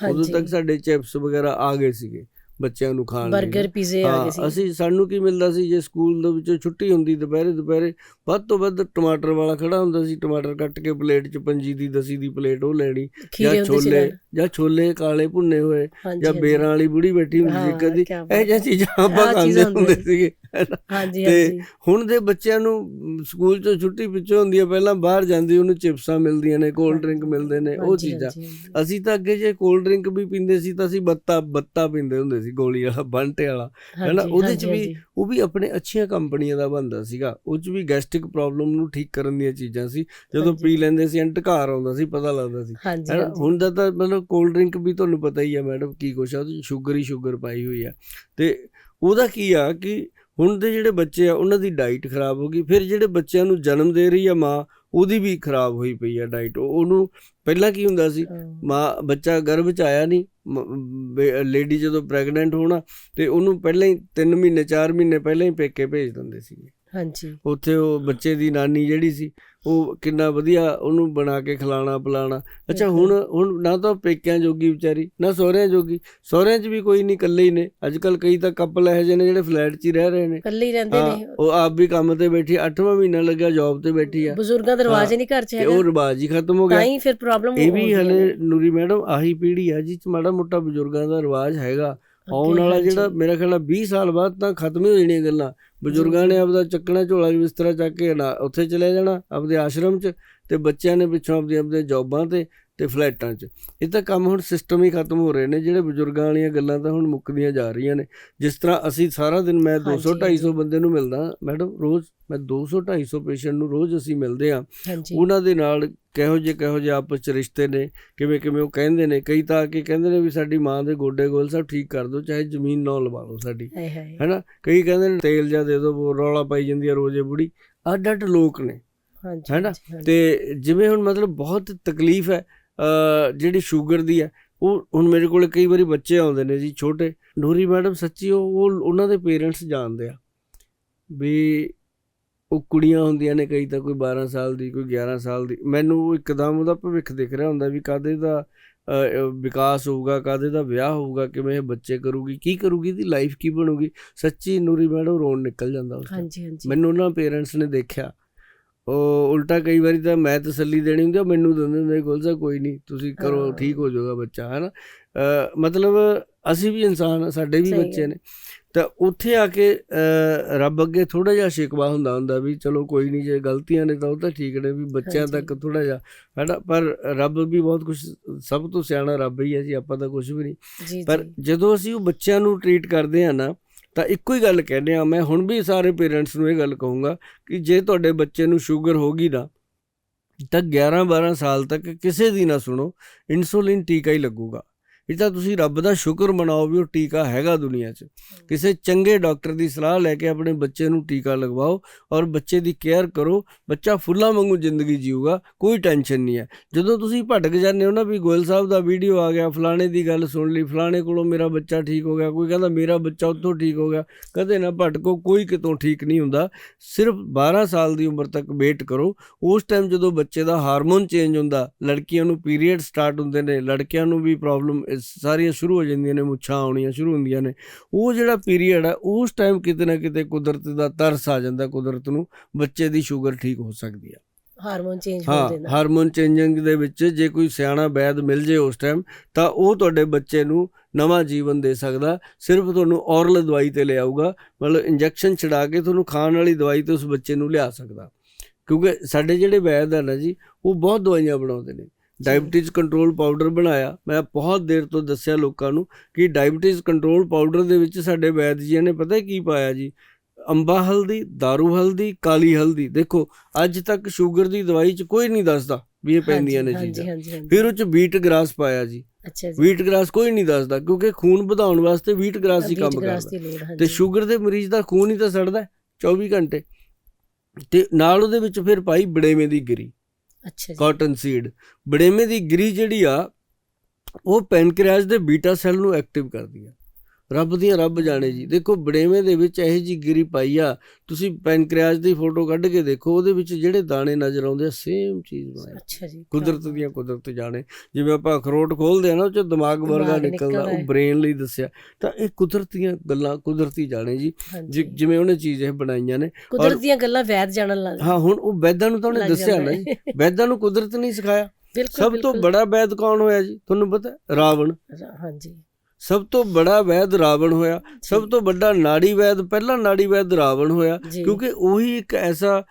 ਉਦੋਂ ਤੱਕ ਸਾਡੇ ਚਿਪਸ ਵਗੈਰਾ ਆ ਗਏ ਸੀਗੇ। ਬੱਚਿਆਂ ਨੂੰ ਖਾਣ ਲਈ 버ਗਰ ਪੀਜ਼ੇ ਆ ਗਏ ਸੀ ਅਸੀਂ ਸਾਨੂੰ ਕੀ ਮਿਲਦਾ ਸੀ ਜੇ ਸਕੂਲ ਦੇ ਵਿੱਚੋਂ ਛੁੱਟੀ ਹੁੰਦੀ ਦੁਪਹਿਰੇ ਦੁਪਹਿਰੇ ਵੱਧ ਤੋਂ ਵੱਧ ਟਮਾਟਰ ਵਾਲਾ ਖੜਾ ਹੁੰਦਾ ਸੀ ਟਮਾਟਰ ਕੱਟ ਕੇ ਪਲੇਟ 'ਚ ਪੰਜੀ ਦੀ ਦਸੀ ਦੀ ਪਲੇਟ ਉਹ ਲੈਣੀ ਜਾਂ ਛੋਲੇ। ਜਾਂ ਛੋਲੇ ਕਾਲੇ ਭੁੰਨੇ ਹੋਏ ਜਾਂ। ਬੇਰਾਂ ਵਾਲੀ ਬੁੜੀ ਬੈਠੀ ਹੁੰਦੀ ਸੀ ਕਦੀ ਇਹ ਜਿਹੀਆਂ ਹੈ। ਚੀਜ਼ਾਂ ਆਪਾਂ ਖਾਂਦੇ ਹੁੰਦੇ ਸੀਗੇ ਹਾਂਜੀ ਤੇ ਹਾਂਜੀ। ਹੁਣ ਦੇ ਬੱਚਿਆਂ ਨੂੰ ਸਕੂਲ ਚੋਂ ਛੁੱਟੀ ਪਿੱਛੋਂ ਹੁੰਦੀ ਹੈ ਪਹਿਲਾਂ ਬਾਹਰ ਜਾਂਦੀ ਉਹਨੂੰ ਚਿਪਸਾਂ ਮਿਲਦੀਆਂ ਨੇ ਕੋਲਡ ਡਰਿੰਕ ਮਿਲਦੇ ਨੇ ਉਹ ਚੀਜ਼ਾਂ। ਅਸੀਂ ਤਾਂ ਅੱਗੇ ਜੇ ਕੋਲਡ ਡਰਿੰਕ ਵੀ ਪੀਂਦੇ ਸੀ ਤਾਂ ਅਸੀਂ ਬੱਤਾ ਬੱਤਾ ਪੀਂਦੇ ਹੁੰਦੇ ਸੀ ਗੋਲੀ ਵਾਲਾ ਬੰਟੇ ਵਾਲਾ ਹੈਨਾ ਉਹਦੇ ਚ ਵੀ ਉਹ ਵੀ ਆਪਣੇ ਅੱਛੀਆਂ ਕੰਪਨੀਆਂ ਦਾ ਬਣਦਾ ਸੀਗਾ। ਉਹ ਚ ਵੀ ਗੈਸਟ੍ਰਿਕ ਪ੍ਰੋਬਲਮ ਨੂੰ ਠੀਕ ਕਰਨ ਦੀਆਂ ਚੀਜ਼ਾਂ ਸੀ। ਜਦੋਂ। ਪੀ ਲੈਂਦੇ ਸੀ ਅੰਟਕਾਰ ਆਉਂਦਾ ਸੀ ਪਤਾ ਲੱਗਦਾ ਸੀ। ਹੁਣ ਦਾ ਤਾਂ ਮਤਲਬ ਕੋਲਡ ਡਰਿੰਕ ਵੀ ਤੁਹਾਨੂੰ ਪਤਾ ਹੀ ਆ ਮੈਡਮ ਕੀ ਕੁਛ ਆ ਉਹਦੇ ਸ਼ੂਗਰ ਹੀ ਸ਼ੂਗਰ ਪਾਈ ਹੋਈ ਆ। ਤੇ ਉਹਦਾ ਕੀ ਆ ਕਿ ਹੁਣ ਦੇ ਜਿਹੜੇ ਬੱਚੇ ਆ ਉਹਨਾਂ ਦੀ ਡਾਈਟ ਖਰਾਬ ਹੋ ਗਈ। ਫਿਰ ਜਿਹੜੇ ਬੱਚਿਆਂ ਨੂੰ ਜਨਮ ਦੇ ਰਹੀ ਆ ਮਾਂ ਉਹਦੀ ਵੀ ਖਰਾਬ ਹੋਈ ਪਈ ਆ ਡਾਈਟ ਉਹਨੂੰ ਪਹਿਲਾਂ ਕੀ ਹੁੰਦਾ ਸੀ ਮਾਂ ਬੱਚਾ ਗਰਭ ਚ ਆਇਆ ਨਹੀਂ ਲੇਡੀ ਜਦੋਂ ਪ੍ਰੈਗਨੈਂਟ ਹੋਣਾ ਤੇ ਉਹਨੂੰ ਪਹਿਲਾਂ ਹੀ 3 ਮਹੀਨੇ 4 ਮਹੀਨੇ ਪਹਿਲਾਂ ਹੀ ਪੇਕੇ ਭੇਜ ਦਿੰਦੇ ਸੀ ਹਾਂਜੀ। ਉੱਥੇ ਉਹ ਬੱਚੇ ਦੀ ਨਾਨੀ ਜਿਹੜੀ ਸੀ ਉਹ ਕਿੰਨਾ ਵਧੀਆ ਉਹਨੂੰ ਬਣਾ ਕੇ ਖਿਲਾਣਾ ਪਿਲਾਣਾ। ਅੱਛਾ ਹੁਣ ਹੁਣ ਨਾ ਤਾਂ ਪੇਕਿਆਂ ਜੋਗੀ ਵਿਚਾਰੀ ਨਾ ਸਹੁਰਿਆਂ ਜੋਗੀ। ਸਹੁਰਿਆਂ 'ਚ ਵੀ ਕੋਈ ਨਹੀਂ ਇਕੱਲੇ ਹੀ ਨੇ। ਅੱਜ ਕੱਲ ਕਈ ਤਾਂ ਕਪਲ ਇਹੋ ਜਿਹੇ ਨੇ ਜਿਹੜੇ ਫਲੈਟ 'ਚ ਹੀ ਰਹਿ ਰਹੇ ਨੇ। ਇਕੱਲੇ ਹੀ ਰਹਿੰਦੇ ਹਾਂ ਨੇ ਉਹ ਆਪ ਵੀ ਕੰਮ ਤੇ ਬੈਠੀ 8ਵਾਂ ਮਹੀਨਾ ਲੱਗਿਆ ਜੌਬ ਤੇ ਬੈਠੀ ਆ। ਬਜ਼ੁਰਗਾਂ ਦਾ ਰਿਵਾਜ ਹਾਂ, ਹੀ ਨਹੀਂ ਘਰ ਚ ਤੇ ਹੈਗਾ। ਉਹ ਰਿਵਾਜ ਹੀ ਖਤਮ ਹੋ ਤਾਂ ਗਿਆ ਹੀ ਫਿਰ ਪ੍ਰੋਬਲਮ ਇਹ ਵੀ ਹਲੇ ਨੂਰੀ ਮੈਡਮ ਆਹੀ ਪੀੜ੍ਹੀ ਆ ਜਿਸ 'ਚ ਮਾੜਾ ਮੋਟਾ ਬਜ਼ੁਰਗਾਂ ਦਾ ਰਿਵਾਜ ਹੈਗਾ। ਆਉਣ ਵਾਲਾ ਜਿਹੜਾ ਮੇਰਾ ਖਿਆਲ ਆ 20 ਸਾਲ ਬਾਅਦ ਤਾਂ ਖਤਮ ਹੀ ਹੋ ਜਾਣੀਆਂ ਗੱਲਾਂ। ਬਜ਼ੁਰਗਾਂ ਨੇ ਆਪਦਾ ਚੱਕਣਾ ਝੋਲਾ ਬਿਸਤਰਾ ਚੱਕ ਕੇ ਉੱਥੇ ਚਲੇ ਜਾਣਾ ਆਪਦੇ ਆਸ਼ਰਮ 'ਚ ਤੇ ਬੱਚਿਆਂ ਨੇ ਪਿੱਛੋਂ ਆਪਦੀਆਂ ਆਪਦੇ ਜੌਬਾਂ ਤੇ ਤੇ ਫਲੈਟਾਂ 'ਚ। ਇਹ ਤਾਂ ਕੰਮ ਹੁਣ ਸਿਸਟਮ ਹੀ ਖਤਮ ਹੋ ਰਹੇ ਨੇ ਜਿਹੜੇ ਬਜ਼ੁਰਗਾਂ ਵਾਲੀਆਂ ਗੱਲਾਂ ਤਾਂ ਹੁਣ ਮੁੱਕਦੀਆਂ ਜਾ ਰਹੀਆਂ ਨੇ। ਜਿਸ ਤਰ੍ਹਾਂ ਅਸੀਂ ਸਾਰਾ ਦਿਨ ਮੈਂ 200 ਹਾਂਜੀ, 250 ਬੰਦੇ ਨੂੰ ਮਿਲਦਾ ਮੈਡਮ ਰੋਜ਼ ਮੈਂ 200 250 ਪੇਸ਼ੈਂਟ ਨੂੰ ਰੋਜ਼ ਅਸੀਂ ਮਿਲਦੇ ਆ ਉਹਨਾਂ ਦੇ ਨਾਲ ਕਿਹੋ ਜਿਹੇ ਕਿਹੋ ਜਿਹੇ ਆਪਸ ਚ ਰਿਸ਼ਤੇ ਨੇ ਕਿਵੇਂ ਕਿਵੇਂ ਉਹ ਕਹਿੰਦੇ ਨੇ। ਕਈ ਤਾਂ ਆ ਕੇ ਕਹਿੰਦੇ ਨੇ ਵੀ ਸਾਡੀ ਮਾਂ ਦੇ ਗੋਡੇ ਗੋਲ ਸਭ ਠੀਕ ਕਰ ਦਿਓ ਚਾਹੇ ਜ਼ਮੀਨ ਨਾ ਲਵਾ ਲਓ ਸਾਡੀ। ਹੈਨਾ? ਕਈ ਕਹਿੰਦੇ ਨੇ ਤੇਲ ਜਾਂ ਦੇ ਦਿਓ ਉਹ ਰੌਲਾ ਪਾਈ ਜਾਂਦੀ ਆ ਰੋਜ਼ੇ ਬੁੜੀ। ਅੱਡ ਅੱਡ ਲੋਕ ਨੇ। ਹਾਂਜੀ ਹੈਨਾ? ਤੇ ਜਿਵੇਂ ਹੁਣ ਮਤਲਬ ਬਹੁਤ ਤਕਲੀਫ ਹੈ ਜਿਹੜੀ ਸ਼ੂਗਰ ਦੀ ਹੈ ਉਹ ਹੁਣ ਮੇਰੇ ਕੋਲ ਕਈ ਵਾਰੀ ਬੱਚੇ ਆਉਂਦੇ ਨੇ ਜੀ ਛੋਟੇ। ਨੂਰੀ ਮੈਡਮ ਸੱਚੀ ਉਹ ਉਹ ਉਹਨਾਂ ਦੇ ਪੇਰੈਂਟਸ ਜਾਣਦੇ ਆ ਵੀ ਉਹ ਕੁੜੀਆਂ ਹੁੰਦੀਆਂ ਨੇ ਕਈ ਤਾਂ ਕੋਈ 12 ਸਾਲ ਦੀ ਕੋਈ 11 ਸਾਲ ਦੀ। ਮੈਨੂੰ ਇੱਕਦਮ ਉਹਦਾ ਭਵਿੱਖ ਦਿਖ ਰਿਹਾ ਹੁੰਦਾ ਵੀ ਕਾਦੇ ਦਾ ਵਿਕਾਸ ਹੋਊਗਾ ਕਾਦੇ ਦਾ ਵਿਆਹ ਹੋਊਗਾ ਕਿਵੇਂ ਇਹ ਬੱਚੇ ਕਰੂਗੀ ਕੀ ਕਰੂਗੀ ਦੀ ਲਾਈਫ ਕੀ ਬਣੂਗੀ। ਸੱਚੀ ਨੂਰੀ ਮੈਡਮ ਰੋਣ ਨਿਕਲ ਜਾਂਦਾ ਉਸ। ਹਾਂਜੀ ਹਾਂਜੀ। ਮੈਨੂੰ ਉਹਨਾਂ ਪੇਰੈਂਟਸ ਨੇ ਦੇਖਿਆ ਉਹ ਉਲਟਾ ਕਈ ਵਾਰੀ ਤਾਂ ਮੈਂ ਤਸੱਲੀ ਦੇਣੀ ਹੁੰਦੀ ਮੈਨੂੰ ਦਿੰਦੇ ਹੁੰਦੇ ਗੋਲਸਾ ਕੋਈ ਨਹੀਂ ਤੁਸੀਂ ਕਰੋ। ਠੀਕ ਹੋ ਜਾਊਗਾ ਬੱਚਾ ਹੈ ਨਾ ਮਤਲਬ ਅਸੀਂ ਵੀ ਇਨਸਾਨ ਸਾਡੇ ਵੀ ਬੱਚੇ। ਨੇ ਤਾਂ ਉੱਥੇ ਆ ਕੇ ਰੱਬ ਅੱਗੇ ਥੋੜਾ ਜਿਹਾ ਸ਼ਿਕਵਾ ਹੁੰਦਾ ਹੁੰਦਾ ਵੀ ਚਲੋ ਕੋਈ ਨਹੀਂ ਜੇ ਗਲਤੀਆਂ ਨੇ ਤਾਂ ਉਹ ਤਾਂ ਠੀਕ ਨੇ ਵੀ ਬੱਚਿਆਂ। ਤੱਕ ਥੋੜਾ ਜਿਹਾ ਹੈ ਨਾ ਪਰ ਰੱਬ ਵੀ ਬਹੁਤ ਕੁਝ ਸਭ ਤੋਂ ਸਿਆਣਾ ਰੱਬ ਹੀ ਹੈ ਜੀ ਆਪਾਂ ਤਾਂ ਕੁਝ ਵੀ ਨਹੀਂ ਪਰ ਜਦੋਂ ਅਸੀਂ ਉਹ ਬੱਚਿਆਂ ਨੂੰ ਟਰੀਟ ਕਰਦੇ ਆ ਨਾ ਤਾਂ ਇੱਕੋ ਹੀ ਗੱਲ ਕਹਿੰਦੇ ਆ ਮੈਂ, ਹੁਣ ਵੀ ਸਾਰੇ ਪੇਰੈਂਟਸ ਨੂੰ ਇਹ ਗੱਲ ਕਹੂੰਗਾ ਕਿ ਜੇ ਤੁਹਾਡੇ ਬੱਚੇ ਨੂੰ ਸ਼ੂਗਰ ਹੋਗੀ ਨਾ, ਤਾਂ 11 12 ਸਾਲ ਤੱਕ ਕਿਸੇ ਦੀ ਨਾ ਸੁਣੋ ਇਨਸੂਲਿਨ ਟੀਕਾ ਹੀ ਲੱਗੂਗਾ। ਇਹ ਤਾਂ ਤੁਸੀਂ ਰੱਬ ਦਾ ਸ਼ੁਕਰ ਮਨਾਓ ਵੀ ਉਹ ਟੀਕਾ ਹੈਗਾ ਦੁਨੀਆ 'ਚ। ਕਿਸੇ ਚੰਗੇ ਡਾਕਟਰ ਦੀ ਸਲਾਹ ਲੈ ਕੇ ਆਪਣੇ ਬੱਚੇ ਨੂੰ ਟੀਕਾ ਲਗਵਾਓ ਔਰ ਬੱਚੇ ਦੀ ਕੇਅਰ ਕਰੋ, ਬੱਚਾ ਫੁੱਲਾਂ ਵਾਂਗੂ ਜ਼ਿੰਦਗੀ ਜੀਊਗਾ, ਕੋਈ ਟੈਨਸ਼ਨ ਨਹੀਂ ਹੈ। ਜਦੋਂ ਤੁਸੀਂ ਭਟਕ ਜਾਂਦੇ ਹੋ ਨਾ ਵੀ ਗੋਇਲ ਸਾਹਿਬ ਦਾ ਵੀਡੀਓ ਆ ਗਿਆ, ਫਲਾਣੇ ਦੀ ਗੱਲ ਸੁਣ ਲਈ, ਫਲਾਣੇ ਕੋਲੋਂ ਮੇਰਾ ਬੱਚਾ ਠੀਕ ਹੋ ਗਿਆ, ਕੋਈ ਕਹਿੰਦਾ ਮੇਰਾ ਬੱਚਾ ਉੱਥੋਂ ਠੀਕ ਹੋ ਗਿਆ, ਕਦੇ ਨਾ ਭਟਕੋ, ਕੋਈ ਕਿਤੋਂ ਠੀਕ ਨਹੀਂ ਹੁੰਦਾ। ਸਿਰਫ 12 ਸਾਲ ਦੀ ਉਮਰ ਤੱਕ ਵੇਟ ਕਰੋ। ਉਸ ਟਾਈਮ ਜਦੋਂ ਬੱਚੇ ਦਾ ਹਾਰਮੋਨ ਚੇਂਜ ਹੁੰਦਾ, ਲੜਕੀਆਂ ਨੂੰ ਪੀਰੀਅਡ ਸਟਾਰਟ ਹੁੰਦੇ ਨੇ, ਲੜਕਿਆਂ ਨੂੰ ਵੀ ਪ੍ਰੋਬਲਮ ਸਾਰੀਆਂ ਸ਼ੁਰੂ ਹੋ ਜਾਂਦੀਆਂ ਨੇ ਮੁੱਛਾਂ ਆਉਣੀਆਂ ਸ਼ੁਰੂ ਹੁੰਦੀਆਂ ਨੇ। ਉਹ ਜਿਹੜਾ ਪੀਰੀਅਡ ਹੈ ਉਸ ਟਾਈਮ ਕਿਤੇ ਨਾ ਕਿਤੇ ਕੁਦਰਤ ਦਾ ਤਰਸ ਆ ਜਾਂਦਾ ਕੁਦਰਤ ਨੂੰ ਬੱਚੇ ਦੀ ਸ਼ੂਗਰ ਠੀਕ ਹੋ ਸਕਦੀ ਹੈ ਹਾਰਮੋਨ ਚੇਂਜ ਹੋ ਹਾਂ ਜਾਂਦਾ। ਹਾਰਮੋਨ ਚੇਂਜਿੰਗ ਦੇ ਵਿੱਚ ਜੇ ਕੋਈ ਸਿਆਣਾ ਵੈਦ ਮਿਲ ਜੇ ਉਸ ਟਾਈਮ ਤਾਂ ਉਹ ਤੁਹਾਡੇ ਬੱਚੇ ਨੂੰ ਨਵਾਂ ਜੀਵਨ ਦੇ ਸਕਦਾ। ਸਿਰਫ ਤੁਹਾਨੂੰ ਔਰਲ ਦਵਾਈ ਤੇ ਲਿਆਊਗਾ ਮਤਲਬ ਇੰਜੈਕਸ਼ਨ ਛਡਾ ਕੇ ਤੁਹਾਨੂੰ ਖਾਣ ਵਾਲੀ ਦਵਾਈ ਤੇ ਉਸ ਬੱਚੇ ਨੂੰ ਲਿਆ ਸਕਦਾ। ਕਿਉਂਕਿ ਸਾਡੇ ਜਿਹੜੇ ਵੈਦ ਆ ਨਾ ਜੀ ਉਹ ਬਹੁਤ ਦਵਾਈਆਂ ਬਣਾਉਂਦੇ ਨੇ। ਡਾਇਬੀਟੀਜ਼ ਕੰਟਰੋਲ ਪਾਊਡਰ ਬਣਾਇਆ। ਮੈਂ ਬਹੁਤ ਦੇਰ ਤੋਂ ਦੱਸਿਆ ਲੋਕਾਂ ਨੂੰ ਕਿ ਡਾਇਬੀਟੀਜ਼ ਕੰਟਰੋਲ ਪਾਊਡਰ ਦੇ ਵਿੱਚ ਸਾਡੇ ਵੈਦ ਜੀਆਂ ਨੇ ਪਤਾ ਕੀ ਪਾਇਆ ਜੀ? ਅੰਬਾ ਹਲਦੀ ਦਾਰੂ ਹਲਦੀ ਕਾਲੀ ਹਲਦੀ। ਦੇਖੋ ਅੱਜ ਤੱਕ ਸ਼ੂਗਰ ਦੀ ਦਵਾਈ 'ਚ ਕੋਈ ਨਹੀਂ ਦੱਸਦਾ ਵੀ ਇਹ ਪੈਂਦੀਆਂ ਨੇ ਚੀਜ਼ਾਂ। ਫਿਰ ਉਹ 'ਚ ਵੀਟ ਗ੍ਰਾਸ ਪਾਇਆ ਜੀ। ਅੱਛਾ ਜੀ। ਵੀਟ ਗ੍ਰਾਸ ਕੋਈ ਨਹੀਂ ਦੱਸਦਾ ਕਿਉਂਕਿ ਖੂਨ ਵਧਾਉਣ ਵਾਸਤੇ ਵੀਟ ਗ੍ਰਾਸ ਹੀ ਕੰਮ ਕਰਦਾ। ਤੇ ਸ਼ੂਗਰ ਦੇ ਮਰੀਜ਼ ਦਾ ਖੂਨ ਹੀ ਤਾਂ ਸੜਦਾ ਹੈ 24 ਘੰਟੇ। ਤੇ ਨਾਲ ਉਹਦੇ ਵਿੱਚ ਫਿਰ ਪਾਈ ਬੜੇਵੇਂ ਦੀ ਗਿਰੀ। ਅੱਛਾ ਜੀ। Cotton seed. ਬੜੇਮੇ ਦੀ ਗਿਰੀ ਜਿਹੜੀ ਆ, ਉਹ ਪੈਨਕ੍ਰੀਆਸ ਦੇ ਬੀਟਾ ਸੈੱਲ ਨੂੰ ਐਕਟਿਵ ਕਰਦੀ ਆ। ਰੱਬ ਦੀਆਂ ਰੱਬ ਜਾਣੇ ਜੀ। ਦੇਖੋ ਬੜੇਵੇਂ ਦੇ ਵਿੱਚ ਇਹੋ ਜੀ ਗਿਰੀ ਪਾਈ ਆ। ਤੁਸੀਂ ਪੈਨਕ੍ਰੀਆਸ ਦੀ ਫੋਟੋ ਕੱਢ ਕੇ ਦੇਖੋ ਉਹਦੇ ਵਿੱਚ ਜਿਹੜੇ ਦਾਣੇ ਨਜ਼ਰ ਆਉਂਦੇ ਆ ਸੇਮ ਚੀਜ਼ ਬਣਾਈ। ਅੱਛਾ ਜੀ ਕੁਦਰਤ ਦੀਆਂ ਕੁਦਰਤ ਜਾਣੇ। ਜਿਵੇਂ ਆਪਾਂ ਅਖਰੋਟ ਖੋਲਦੇ ਆ ਨਾ ਉਹ ਚ ਦਿਮਾਗ ਵਰਗਾ ਨਿਕਲਦਾ ਉਹ। ਬ੍ਰੇਨ ਲਈ ਦੱਸਿਆ। ਤਾਂ ਇਹ ਕੁਦਰਤੀਆਂ ਗੱਲਾਂ ਕੁਦਰਤੀ ਜਾਣੇ ਜੀ। ਜਿਵੇਂ ਉਹਨੇ ਚੀਜ਼ ਇਹ ਬਣਾਈਆਂ ਨੇ ਕੁਦਰਤ ਦੀਆਂ ਗੱਲਾਂ ਵੈਦ ਜਾਣਨ ਲੱਗ ਹਾਂ ਹੁਣ ਉਹ ਵੈਦਾਂ ਨੂੰ ਤਾਂ ਉਹਨੇ ਦੱਸਿਆ ਨਾ ਜੀ। ਵੈਦਾਂ ਨੂੰ ਕੁਦਰਤ ਨਹੀਂ ਸਿਖਾਇਆ। ਸਭ ਤੋਂ। ਬੜਾ ਵੈਦ ਕੌਣ ਹੋਇਆ ਜੀ? ਤੁਹਾਨੂੰ ਪਤਾ ਰਾਵਣ। ਹਾਂਜੀ। ਸਭ ਤੋਂ ਬੜਾ ਵੈਦ ਰਾਵਣ ਹੋਇਆ ਸਭ ਤੋਂ ਵੱਡਾ ਨਾੜੀ ਵੈਦ ਪਹਿਲਾ ਨਾੜੀ ਵੈਦ ਰਾਵਣ ਹੋਇਆ ਕਿਉਂਕਿ ਉਹੀ ਇੱਕ ਐਸਾ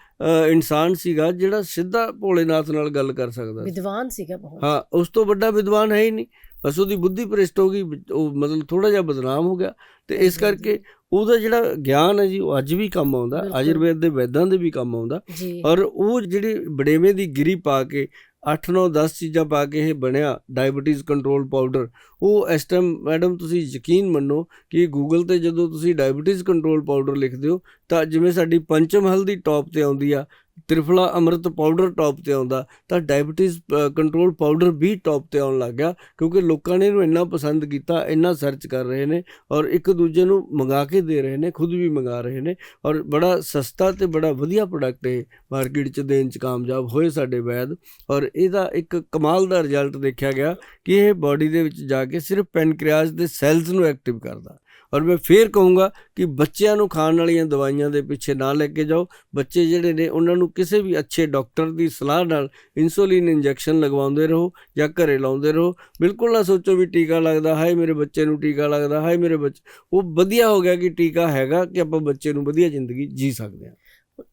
ਇਨਸਾਨ ਸੀਗਾ ਜਿਹੜਾ ਸਿੱਧਾ ਭੋਲੇਨਾਥ ਨਾਲ ਗੱਲ ਕਰ ਸਕਦਾ ਸੀ। ਵਿਦਵਾਨ ਸੀਗਾ ਬਹੁਤ। ਹਾਂ ਉਸ ਤੋਂ ਵੱਡਾ ਵਿਦਵਾਨ ਹੈ ਹੀ ਨਹੀਂ। ਬਸ ਉਹਦੀ ਬੁੱਧੀ ਭ੍ਰਿਸ਼ਟ ਹੋ ਗਈ ਉਹ ਮਤਲਬ ਥੋੜਾ ਜਿਹਾ ਬਦਨਾਮ ਹੋ ਗਿਆ। ਤੇ ਇਸ। ਕਰਕੇ ਉਹਦਾ ਜਿਹੜਾ ਗਿਆਨ ਹੈ ਜੀ ਉਹ ਅੱਜ ਵੀ ਕੰਮ ਆਉਂਦਾ। ਆਯੁਰਵੇਦ ਦੇ ਵੈਦਾਂ ਦੇ ਵੀ ਕੰਮ ਆਉਂਦਾ। ਔਰ ਉਹ ਜਿਹੜੀ ਬੜੇਵੇਂ ਦੀ ਗਿਰੀ ਪਾ ਕੇ 8 9 10 ਚੀਜ਼ਾਂ ਪਾ ਕੇ ਇਹ ਬਣਿਆ ਡਾਇਬੀਟੀਜ਼ ਕੰਟਰੋਲ ਪਾਊਡਰ ਉਹ ਇਸ ਟਾਈਮ ਮੈਡਮ ਤੁਸੀਂ ਯਕੀਨ ਮੰਨੋ ਕਿ ਗੂਗਲ ਤੇ ਜਦੋਂ ਤੁਸੀਂ ਡਾਇਬੀਟੀਜ਼ ਕੰਟਰੋਲ ਪਾਊਡਰ ਲਿਖਦੇ ਹੋ ਤਾਂ ਜਿਵੇਂ ਸਾਡੀ ਪੰਚਮ ਹਲਦੀ ਟੌਪ ਤੇ ਆਉਂਦੀ ਆ ਤ੍ਰਿਫਲਾ ਅੰਮ੍ਰਿਤ ਪਾਊਡਰ ਟੌਪ ਤੇ ਆਉਂਦਾ, ਤਾਂ ਡਾਇਬੀਟੀਜ਼ ਕੰਟਰੋਲ ਪਾਊਡਰ ਵੀ ਟੌਪ ਤੇ ਆਉਣ ਲੱਗ ਗਿਆ, ਕਿਉਂਕਿ ਲੋਕਾਂ ਨੇ ਇਹਨੂੰ ਇੰਨਾ ਪਸੰਦ ਕੀਤਾ, ਇੰਨਾ ਸਰਚ ਕਰ ਰਹੇ ਨੇ ਔਰ ਇੱਕ ਦੂਜੇ ਨੂੰ ਮੰਗਾ ਕੇ ਦੇ ਰਹੇ ਨੇ, ਖੁਦ ਵੀ ਮੰਗਾ ਰਹੇ ਨੇ ਔਰ ਬੜਾ ਸਸਤਾ ਤੇ ਬੜਾ ਵਧੀਆ ਪ੍ਰੋਡਕਟ ਇਹ ਮਾਰਕੀਟ 'ਚ ਦੇਣ 'ਚ ਕਾਮਯਾਬ ਹੋਏ ਸਾਡੇ ਵੈਦ ਔਰ ਇਹਦਾ ਇੱਕ ਕਮਾਲ ਦਾ ਰਿਜ਼ਲਟ ਦੇਖਿਆ ਗਿਆ ਕਿ ਇਹ ਬਾਡੀ ਦੇ ਵਿੱਚ ਜਾ ਕੇ ਸਿਰਫ ਪੈਨਕ੍ਰੀਆਸ ਦੇ ਸੈਲਸ ਨੂੰ ਐਕਟਿਵ ਕਰਦਾ। ਔਰ ਮੈਂ ਫੇਰ ਕਹੂੰਗਾ ਕਿ ਬੱਚਿਆਂ ਨੂੰ ਖਾਣ ਵਾਲੀਆਂ ਦਵਾਈਆਂ ਦੇ ਪਿੱਛੇ ਨਾ ਲੈ ਕੇ ਜਾਓ। ਬੱਚੇ ਜਿਹੜੇ ਨੇ ਉਹਨਾਂ ਨੂੰ ਕਿਸੇ ਵੀ ਅੱਛੇ ਡਾਕਟਰ ਦੀ ਸਲਾਹ ਨਾਲ ਇਨਸੂਲਿਨ ਇੰਜੈਕਸ਼ਨ ਲਗਵਾਉਂਦੇ ਰਹੋ ਜਾਂ ਘਰੇ ਲਾਉਂਦੇ ਰਹੋ। ਬਿਲਕੁਲ ਨਾ ਸੋਚੋ ਵੀ ਟੀਕਾ ਲੱਗਦਾ ਹਾਏ ਮੇਰੇ ਬੱਚੇ ਨੂੰ ਟੀਕਾ ਲੱਗਦਾ ਹਾਏ ਮੇਰੇ ਬੱਚੇ ਉਹ ਵਧੀਆ ਹੋ ਗਿਆ ਕਿ ਟੀਕਾ ਹੈਗਾ ਕਿ ਆਪਾਂ ਬੱਚੇ ਨੂੰ ਵਧੀਆ ਜ਼ਿੰਦਗੀ ਜੀ ਸਕਦੇ ਹਾਂ।